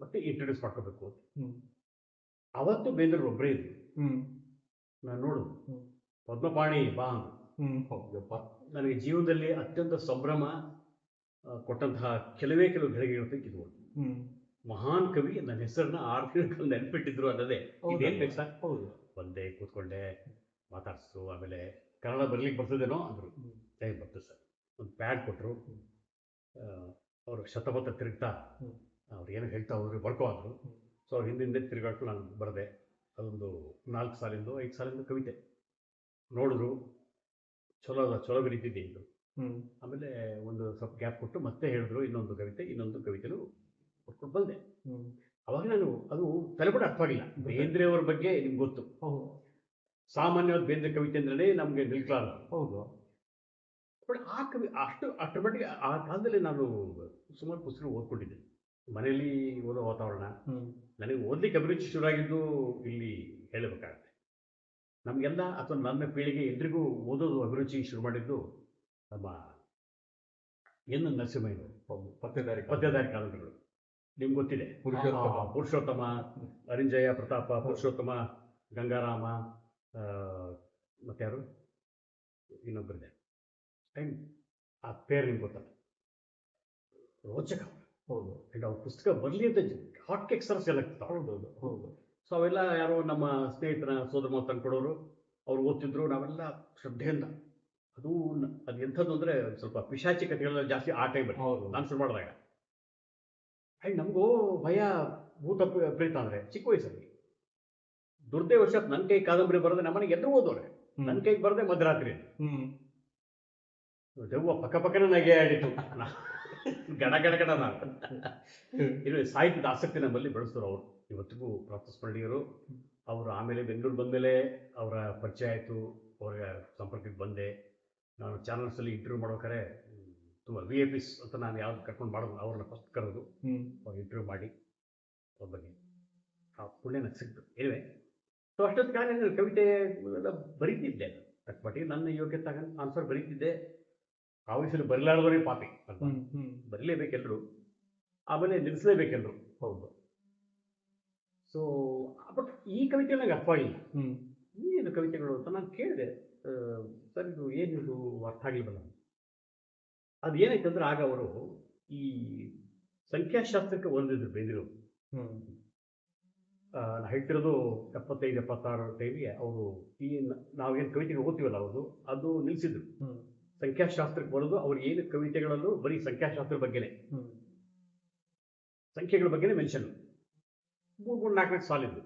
ಮತ್ತೆ ಇಂಟ್ರಡ್ಯೂಸ್ ಮಾಡ್ಕೋಬೇಕು ಅವತ್ತು ಬೇಂದ್ರ ಒಬ್ಬರೇ ಇದ್ರು. ನಾನು ನೋಡು ಪದ್ಮಪಾಣಿ ಬಾ ಹೌದಪ್ಪ ನನಗೆ ಜೀವನದಲ್ಲಿ ಅತ್ಯಂತ ಸಂಭ್ರಮ ಕೊಟ್ಟಂತಹ ಕೆಲವೇ ಕೆಲವು ಘಳಿಗೆಗಳು ಇದು ಮಹಾನ್ ಕವಿ ನನ್ನ ಹೆಸರನ್ನ ಆರು ತಿಂಗಳ ನೆನ್ಪಿಟ್ಟಿದ್ರು ಅನ್ನೋದೇ. ಇದೇನ್ ಬೇಕು? ಸರ್ ಹೌದು. ಬಂದೆ ಕೂತ್ಕೊಂಡೆ ಮಾತಾಡ್ಸು ಆಮೇಲೆ ಕನ್ನಡ ಬರ್ಲಿಕ್ಕೆ ಬರ್ತದೇನೋ ಅಂದರು. ಟೈಮ್ ಬರ್ತದೆ ಸರ್. ಒಂದು ಪ್ಯಾಡ್ ಕೊಟ್ಟರು ಅವರು ಶತಪಥ ತಿರುಗ್ತಾ. ಅವ್ರು ಏನೋ ಹೇಳ್ತಾ ಹೋದ್ರು ಬರ್ಕೋ ಅಂದರು. ಸೊ ಹಿಂದಿಂದೆ ತಿರುಗಾಡ್ಕೊಂಡು ನಾನು ಬರೆದೆ. ಅದೊಂದು ನಾಲ್ಕು ಸಾಲಿಂದು ಐದು ಸಾಲಿಂದು ಕವಿತೆ. ನೋಡಿದ್ರು ಚಲೋ ಅದ ಚಲೋ ಬರೀತಿದ್ದೆ ಇದು. ಆಮೇಲೆ ಒಂದು ಸ್ವಲ್ಪ ಗ್ಯಾಪ್ ಕೊಟ್ಟು ಮತ್ತೆ ಹೇಳಿದ್ರು ಇನ್ನೊಂದು ಕವಿತೆ ಇನ್ನೊಂದು ಕವಿತೆನೂ ಕೊಟ್ಕೊಂಡು ಬಂದೆ. ಅವಾಗ ನಾನು ಅದು ತಲೆಪಡ ಅರ್ಥವಾಗಿಲ್ಲ ಬೇಂದ್ರೆಯವ್ರ ಬಗ್ಗೆ ನಿಮ್ಗೆ ಗೊತ್ತು. ಹೌದು. ಸಾಮಾನ್ಯವಾದ ಬೇಂದ್ರೆ ಕವಿತೆ ಅಂದ್ರೆ ನಮಗೆ ನಿಲ್ಕಲಾರ ಹೌದು. ಬಟ್ ಆ ಕವಿ ಅಷ್ಟು ಅಷ್ಟರ ಮಟ್ಟಿಗೆ ಆ ಕಾಲದಲ್ಲಿ ನಾನು ಸುಮಾರು ಪುಸ್ತಕ ಓದ್ಕೊಂಡಿದ್ದೆ. ಮನೆಯಲ್ಲಿ ಓದೋ ವಾತಾವರಣ. ನನಗೆ ಓದಲಿಕ್ಕೆ ಅಭಿರುಚಿ ಶುರುವಾಗಿದ್ದು ಇಲ್ಲಿ ಹೇಳಬೇಕಾಗುತ್ತೆ. ನಮಗೆಲ್ಲ ಅಥವಾ ನನ್ನ ಪೀಳಿಗೆ ಎಲ್ರಿಗೂ ಓದೋದು ಅಭಿರುಚಿ ಶುರು ಮಾಡಿದ್ದು ನಮ್ಮ ಎನ್ ನರಸಿಂಹಯ್ಯನವರು. ಪತ್ತೆದಾರಿ ಪತ್ತೆದಾರಿ ಕಾದಂಬರಿಗಳು. ನಿಮ್ಗೆ ಗೊತ್ತಿದೆ. ಪುರುಷೋತ್ತಮ. ಪುರುಷೋತ್ತಮ ಅರಿಂಜಯ ಪ್ರತಾಪ ಪುರುಷೋತ್ತಮ ಗಂಗಾರಾಮ ಯಾರು? ಇನ್ನೊಬ್ಬರಿದೆ ಟೈಮ್. ಆ ಪೇರ್ ನಿಮ್ಗೆ ಗೊತ್ತಲ್ಲ. ರೋಚಕ ಹೌದು. ಈಗ ಅವ್ರ ಪುಸ್ತಕ ಬರಲಿ ಅಂತ ಹಾಟ್ ಕೇಕ್ ಸರ್ ಆಗ್ತದೆ ಹೌದೌದು ಹೌದು ಸೊ ಅವೆಲ್ಲ ಯಾರೋ ನಮ್ಮ ಸ್ನೇಹಿತರ ಸೋದರ ಮಾತು ತಂದ್ಕೊಡೋರು ಅವ್ರು ಓದ್ತಿದ್ರು ನಾವೆಲ್ಲ ಶ್ರದ್ಧೆಯಿಂದ. ಅದು ಅದು ಎಂಥದ್ದು ಅಂದರೆ ಸ್ವಲ್ಪ ಪಿಶಾಚಿ ಕಥೆಗಳೆಲ್ಲ ಜಾಸ್ತಿ ಆ ಟೈಮ್ ಹೌದು. ನಾನು ಶುರು ಮಾಡಿದಾಗ. ಆ್ಯಂಡ್ ನಮಗೂ ಭಯ ಭೂತ ಪ್ರೀತ ಅಂದ್ರೆ ಚಿಕ್ಕ ವಯಸ್ಸಲ್ಲಿ. ದುರ್ದೈವಶಾತ್ ನನ್ನ ಕೈ ಕಾದಂಬರಿ ಬರೋದೆ ನಮ್ಮನೆಗೆ ಎಲ್ಲರೂ ಓದೋರೆ. ನನ್ನ ಕೈಗೆ ಬರದೆ ಮಧ್ಯರಾತ್ರಿ ಹ್ಮ್. ದೆವ್ವ ಪಕ್ಕ ಪಕ್ಕನೇ ನಗೆ ಆಡಿತು ಗಡ ಗಡ ಗಡ ನಾನು ಇಲ್ಲಿ ಸಾಹಿತ್ಯದ ಆಸಕ್ತಿ ನಮ್ಮಲ್ಲಿ ಬೆಳೆಸಿದ್ರು ಅವರು. ಇವತ್ತಿಗೂ ಪ್ರಾತಸ್ಮರಣೀಯರು ಅವರು ಆಮೇಲೆ ಬೆಂಗಳೂರು ಬಂದಮೇಲೆ ಅವರ ಪರಿಚಯ ಆಯಿತು. ಅವರ ಸಂಪರ್ಕಕ್ಕೆ ಬಂದೆ. ನಾನು ಚಾನಲ್ಸಲ್ಲಿ ಇಂಟರ್ವ್ಯೂ ಮಾಡ್ಬೇಕಾದ್ರೆ ತುಂಬ ವಿ ಎ ಪಿಸ್ ಅಂತ ನಾನು ಯಾವ್ದು ಕರ್ಕೊಂಡು ಮಾಡೋದು ಅವ್ರನ್ನ ಫಸ್ಟ್ ಕರೆದು ಅವ್ರು ಇಂಟರ್ವ್ಯೂ ಮಾಡಿ ಅವ್ರ ಬಗ್ಗೆ. ಆ ಪುಣ್ಯ ನನಗೆ ಸಿಕ್ತು. ಏನಿವೆ ಸೊ ಅಷ್ಟೊತ್ತು ಕಾಲ ನಾನು ಕವಿತೆ ಎಲ್ಲ ಬರೀತಿದ್ದೆ. ತಕ್ಕ ಮಟ್ಟಿಗೆ ನನ್ನ ಯೋಗ್ಯತೆ ತಗೊಂಡು ಆನ್ಸರ್ ಬರೀತಿದ್ದೆ. ಆ ವಯಸ್ಸಲ್ಲಿ ಬರಲಾರ್ದವರೇ ಪಾಪಿ ಅಂತ. ಬರಲೇಬೇಕೆಲ್ಲರೂ ಆಮೇಲೆ ನಿಲ್ಲಿಸಲೇಬೇಕೆಲ್ಲರೂ ಹೌದು. ಸೊ ಬಟ್ ಈ ಕವಿತೆ ನನಗೆ ಅರ್ಥವಾಗಿಲ್ಲ. ಹ್ಮ್. ಏನು ಕವಿತೆಗಳು ಅಂತ ನಾನು ಕೇಳಿದೆ. ಸರ್ ಇದು ಏನಿದು ಅರ್ಥ ಆಗಲಿಲ್ಲ ಅದು ಏನಾಯ್ತು ಅಂದ್ರೆ ಆಗ ಅವರು ಈ ಸಂಖ್ಯಾಶಾಸ್ತ್ರಕ್ಕೆ ಒಂದಿದ್ರು ಬೇಂದ್ರು ಹ್ಮ್. ನಾನು ಹೇಳ್ತಿರೋದು ಎಪ್ಪತ್ತೈದು ಎಪ್ಪತ್ತಾರು ಟೈಮಿಗೆ ಅವರು ಈ ನ- ನಾವೇನು ಕವಿತೆಗೆ ಓದ್ತೀವಲ್ಲ ಅವರು ಅದು ನಿಲ್ಲಿಸಿದ್ರು ಸಂಖ್ಯಾಶಾಸ್ತ್ರಕ್ಕೆ ಬರೋದು ಅವ್ರು ಏನು ಕವಿತೆಗಳಲ್ಲೂ ಬರೀ ಸಂಖ್ಯಾಶಾಸ್ತ್ರ ಬಗ್ಗೆನೇ. ಸಂಖ್ಯೆಗಳ ಬಗ್ಗೆನೇ ಮೆನ್ಷನ್ ಮೂರು ಮೂರು ನಾಲ್ಕು ನಾಲ್ಕು ಸಾಲಿದ್ದು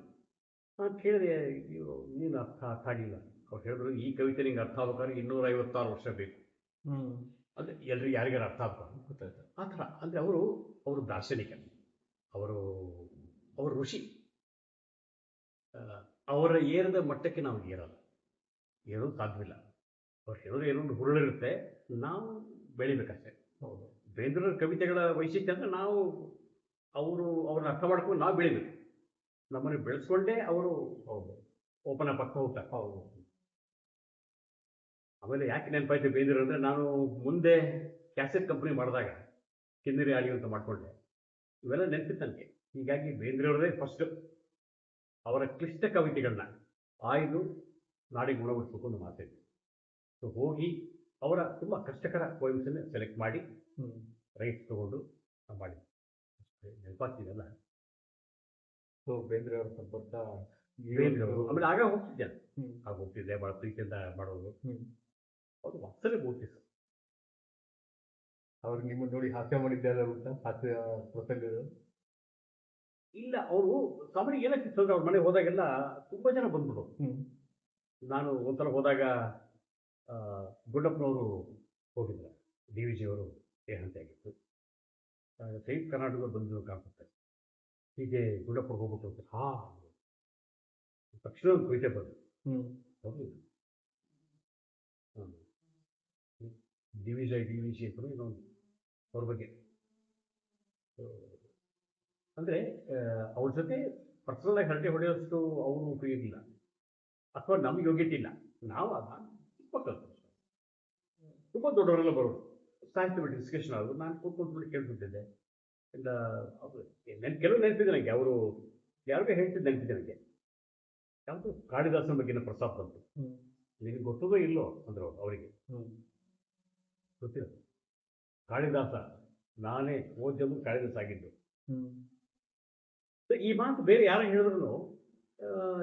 ನಾನು ಕೇಳಿದೆ ಏನು ನೀನು ಅರ್ಥ ಅರ್ಥ ಆಗಿಲ್ಲ. ಅವ್ರು ಹೇಳಿದ್ರು ಈ ಕವಿತೆ ನಿಂಗೆ ಅರ್ಥ ಆಗ್ಬೇಕಾದ್ರೆ ಇನ್ನೂರ ಐವತ್ತಾರು ವರ್ಷ ಬೇಕು. ಹ್ಮ್. ಅಂದರೆ ಎಲ್ರಿಗೂ ಯಾರಿಗಾರು ಅರ್ಥ ಆಗ್ಬಾರ್ದು ಗೊತ್ತಾಯ್ತು. ಆ ಥರ. ಅಂದರೆ ಅವರು ಅವರು ದಾರ್ಶನಿಕ. ಅವರು ಅವರು ಋಷಿ. ಅವರ ಏರದ ಮಟ್ಟಕ್ಕೆ ನಾವು ಏರಲ್ಲ. ಏರೋದು ಸಾಧ್ಯವಿಲ್ಲ. ಅವ್ರು ಹೇಳೋದು ಏನೋ ಒಂದು ಹುರುಳಿರುತ್ತೆ ನಾವು ಬೆಳಿಬೇಕಷ್ಟೆ. ಹೌದು. ಬೇಂದ್ರರ ಕವಿತೆಗಳ ವೈಶಿಷ್ಟ್ಯ ಅಂದರೆ ನಾವು ಅವರು ಅವ್ರನ್ನ ಅರ್ಥ ಮಾಡ್ಕೊಂಡು ನಾವು ಬೆಳಿಬೇಕು. ನಮ್ಮನ್ನು ಬೆಳೆಸ್ಕೊಂಡೇ ಅವರು ಹೌದು. ಓಪನ್ ಅಪ್ ಆಗ್ತಾ ಹೋಗ್ತಾರೆ. ಹೌದು. ಆಮೇಲೆ ಯಾಕೆ ನೆನಪಾಯ್ತು ಬೇಂದ್ರ ಅಂದರೆ ನಾನು ಮುಂದೆ ಕ್ಯಾಸೆಟ್ ಕಂಪ್ನಿ ಮಾಡಿದಾಗ ಕಿನ್ನರಿ ಆಡಿಯೋ ಅಂತ ಮಾಡಿಕೊಂಡೆ. ಇವೆಲ್ಲ ನೆನಪಿತ್ತು ನನಗೆ. ಹೀಗಾಗಿ ಬೇಂದ್ರೆಯವರದೇ ಫಸ್ಟ್ ಅವರ ಕ್ಲಿಷ್ಟ ಕವಿತೆಗಳನ್ನ ಆಯ್ದು ನಾಡಿಗೆ ಗುಣಗೊಳಿಸ್ಬೇಕು ಅಂತ ಮಾತಿದೆ ಸೊ ಹೋಗಿ ಅವರ ತುಂಬ ಕಷ್ಟಕರ ಪೋಯಮ್ಸನ್ನು ಸೆಲೆಕ್ಟ್ ಮಾಡಿ. ರೈಟ್ಸ್ ತೊಗೊಂಡು ಮಾಡಿ ನೆನಪಾಗ್ತಿದೆಲ್ಲ ಸೊ ಬೇಂದ್ರೆ ಅವರ ಸಂಪರ್ಕ ಆಮೇಲೆ ಆಗ ಹೋಗ್ತಿದ್ದೆ. ಆಗ ಹೋಗ್ತಿದ್ದೆ ಭಾಳ ಪ್ರೀತಿಯಿಂದ ಮಾಡೋದು ಅವ್ರು ಅದು ಗೊತ್ತಿತ್ತು ಮೂರ್ತಿ ಸರ್. ಅವ್ರು ನಿಮ್ಮನ್ನು ನೋಡಿ ಹಾಸ್ಯ ಮಾಡಿದ್ದೆ ಅಲ್ಲ ಊಟ ಹಾಸ್ಯ ಪ್ರಸಂಗ ಇಲ್ಲ ಅವರು ಕಾಮಿಡಿ ಏನಕ್ಕೆ ಅವ್ರ ಮನೆಗೆ ಹೋದಾಗೆಲ್ಲ ತುಂಬ ಜನ ಬಂದ್ಬಿಡು. ನಾನು ಒಂಥರ ಹೋದಾಗ ಆ, ಗುಂಡಪ್ಪನವರು ಹೋಗಿದ್ರು. ಡಿ ವಿ ಜಿಯವರು ಏನಂತ ಆಗಿತ್ತು ಸಂಯುಕ್ತ ಕರ್ನಾಟಕ ಬಂದು ಕಾಣ್ಸುತ್ತೆ ಹೀಗೆ ಗುಂಡಪ್ಪ ಹೋಗ್ಬಿಟ್ಟು ಹಾ ತಕ್ಷಣ ಕವಿತೆ ಬಂದು. ಹೌದು. D V G D V G ಅಂತ ಇನ್ನೊಂದು ಅವ್ರ ಬಗ್ಗೆ. ಅಂದರೆ ಅವ್ರ ಜೊತೆ ಪರ್ಸನಲ್ ಆಗಿ ಹರಟೆ ಹೊಡೆಯೋಷ್ಟು ಅವರು ಉಪಯೋಗಿಲ್ಲ ಅಥವಾ ನಮ್ಗೆ ಯೋಗ್ಯತೆ ಇಲ್ಲ. ನಾವು ಅದ ಪಕ್ಕದ್ದು ತುಂಬ ದೊಡ್ಡವರೆಲ್ಲ ಬರೋರು. ಸಾಹಿತ್ಯ ಡಿಸ್ಕಷನ್ ಆಗೋದು ನಾನು ಕೂತ್ಕೊಂಡು ಕೇಳ್ಬಿಟ್ಟಿದ್ದೆ ಇಲ್ಲ ನೆನ್ ಕೆಲವು ನೆನಪಿದೆ ನನಗೆ ಅವರು ಯಾರಿಗೂ ಹೇಳ್ತಿದ್ದೆ ನೆನಪಿದೆ ನನಗೆ ಯಾವುದು ಕಾಳಿದಾಸನ ಬಗ್ಗೆನ ಪ್ರಸ್ತಾಪ ಬಂತು. ನಿನಗೆ ಗೊತ್ತದೋ ಇಲ್ಲೋ ಅಂದ್ರೆ ಅವರು ಅವರಿಗೆ. ಗೊತ್ತಿಲ್ಲ. ಕಾಳಿದಾಸ ನಾನೇ ಓದಲು ಕಾಳಿದಾಸ ಆಗಿದ್ದು. ಈ ಮಾತು ಬೇರೆ ಯಾರು ಹೇಳಿದ್ರು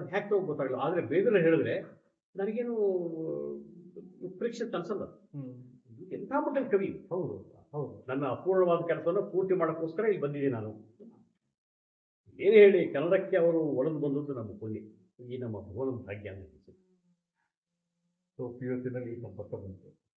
ಹ್ಯಾಕ್ ತಗೋ ಗೊತ್ತಾಗಲ್ಲ ಆದರೆ ಬೇರೆ ಹೇಳಿದ್ರೆ ನನಗೇನು ಪರೀಕ್ಷೆ ಅನ್ಸಲ್ಲ. ಎಂಥ ಮಟ್ಟದ ಕವಿ? ಹೌದು ಹೌದು. ನನ್ನ ಅಪೂರ್ಣವಾದ ಕೆಲಸವನ್ನು ಪೂರ್ತಿ ಮಾಡೋಕ್ಕೋಸ್ಕರ ಇಲ್ಲಿ ಬಂದಿದ್ದೀನಿ ನಾನು. ಏನು ಹೇಳಿ ಕನ್ನಡಕ್ಕೆ ಅವರು ಒಳದು ಬಂದದ್ದು ನಮ್ಮ ಪುಣ್ಯ. ಈ ನಮ್ಮ ಭುವನ ಭಾಗ್ಯ ಅಂತ ಅನ್ಸುತ್ತೆ. ಸೊ ಪಿ ಯು ಸಿನಲ್ಲಿ ಸಂಪರ್ಕ ಬಂತು.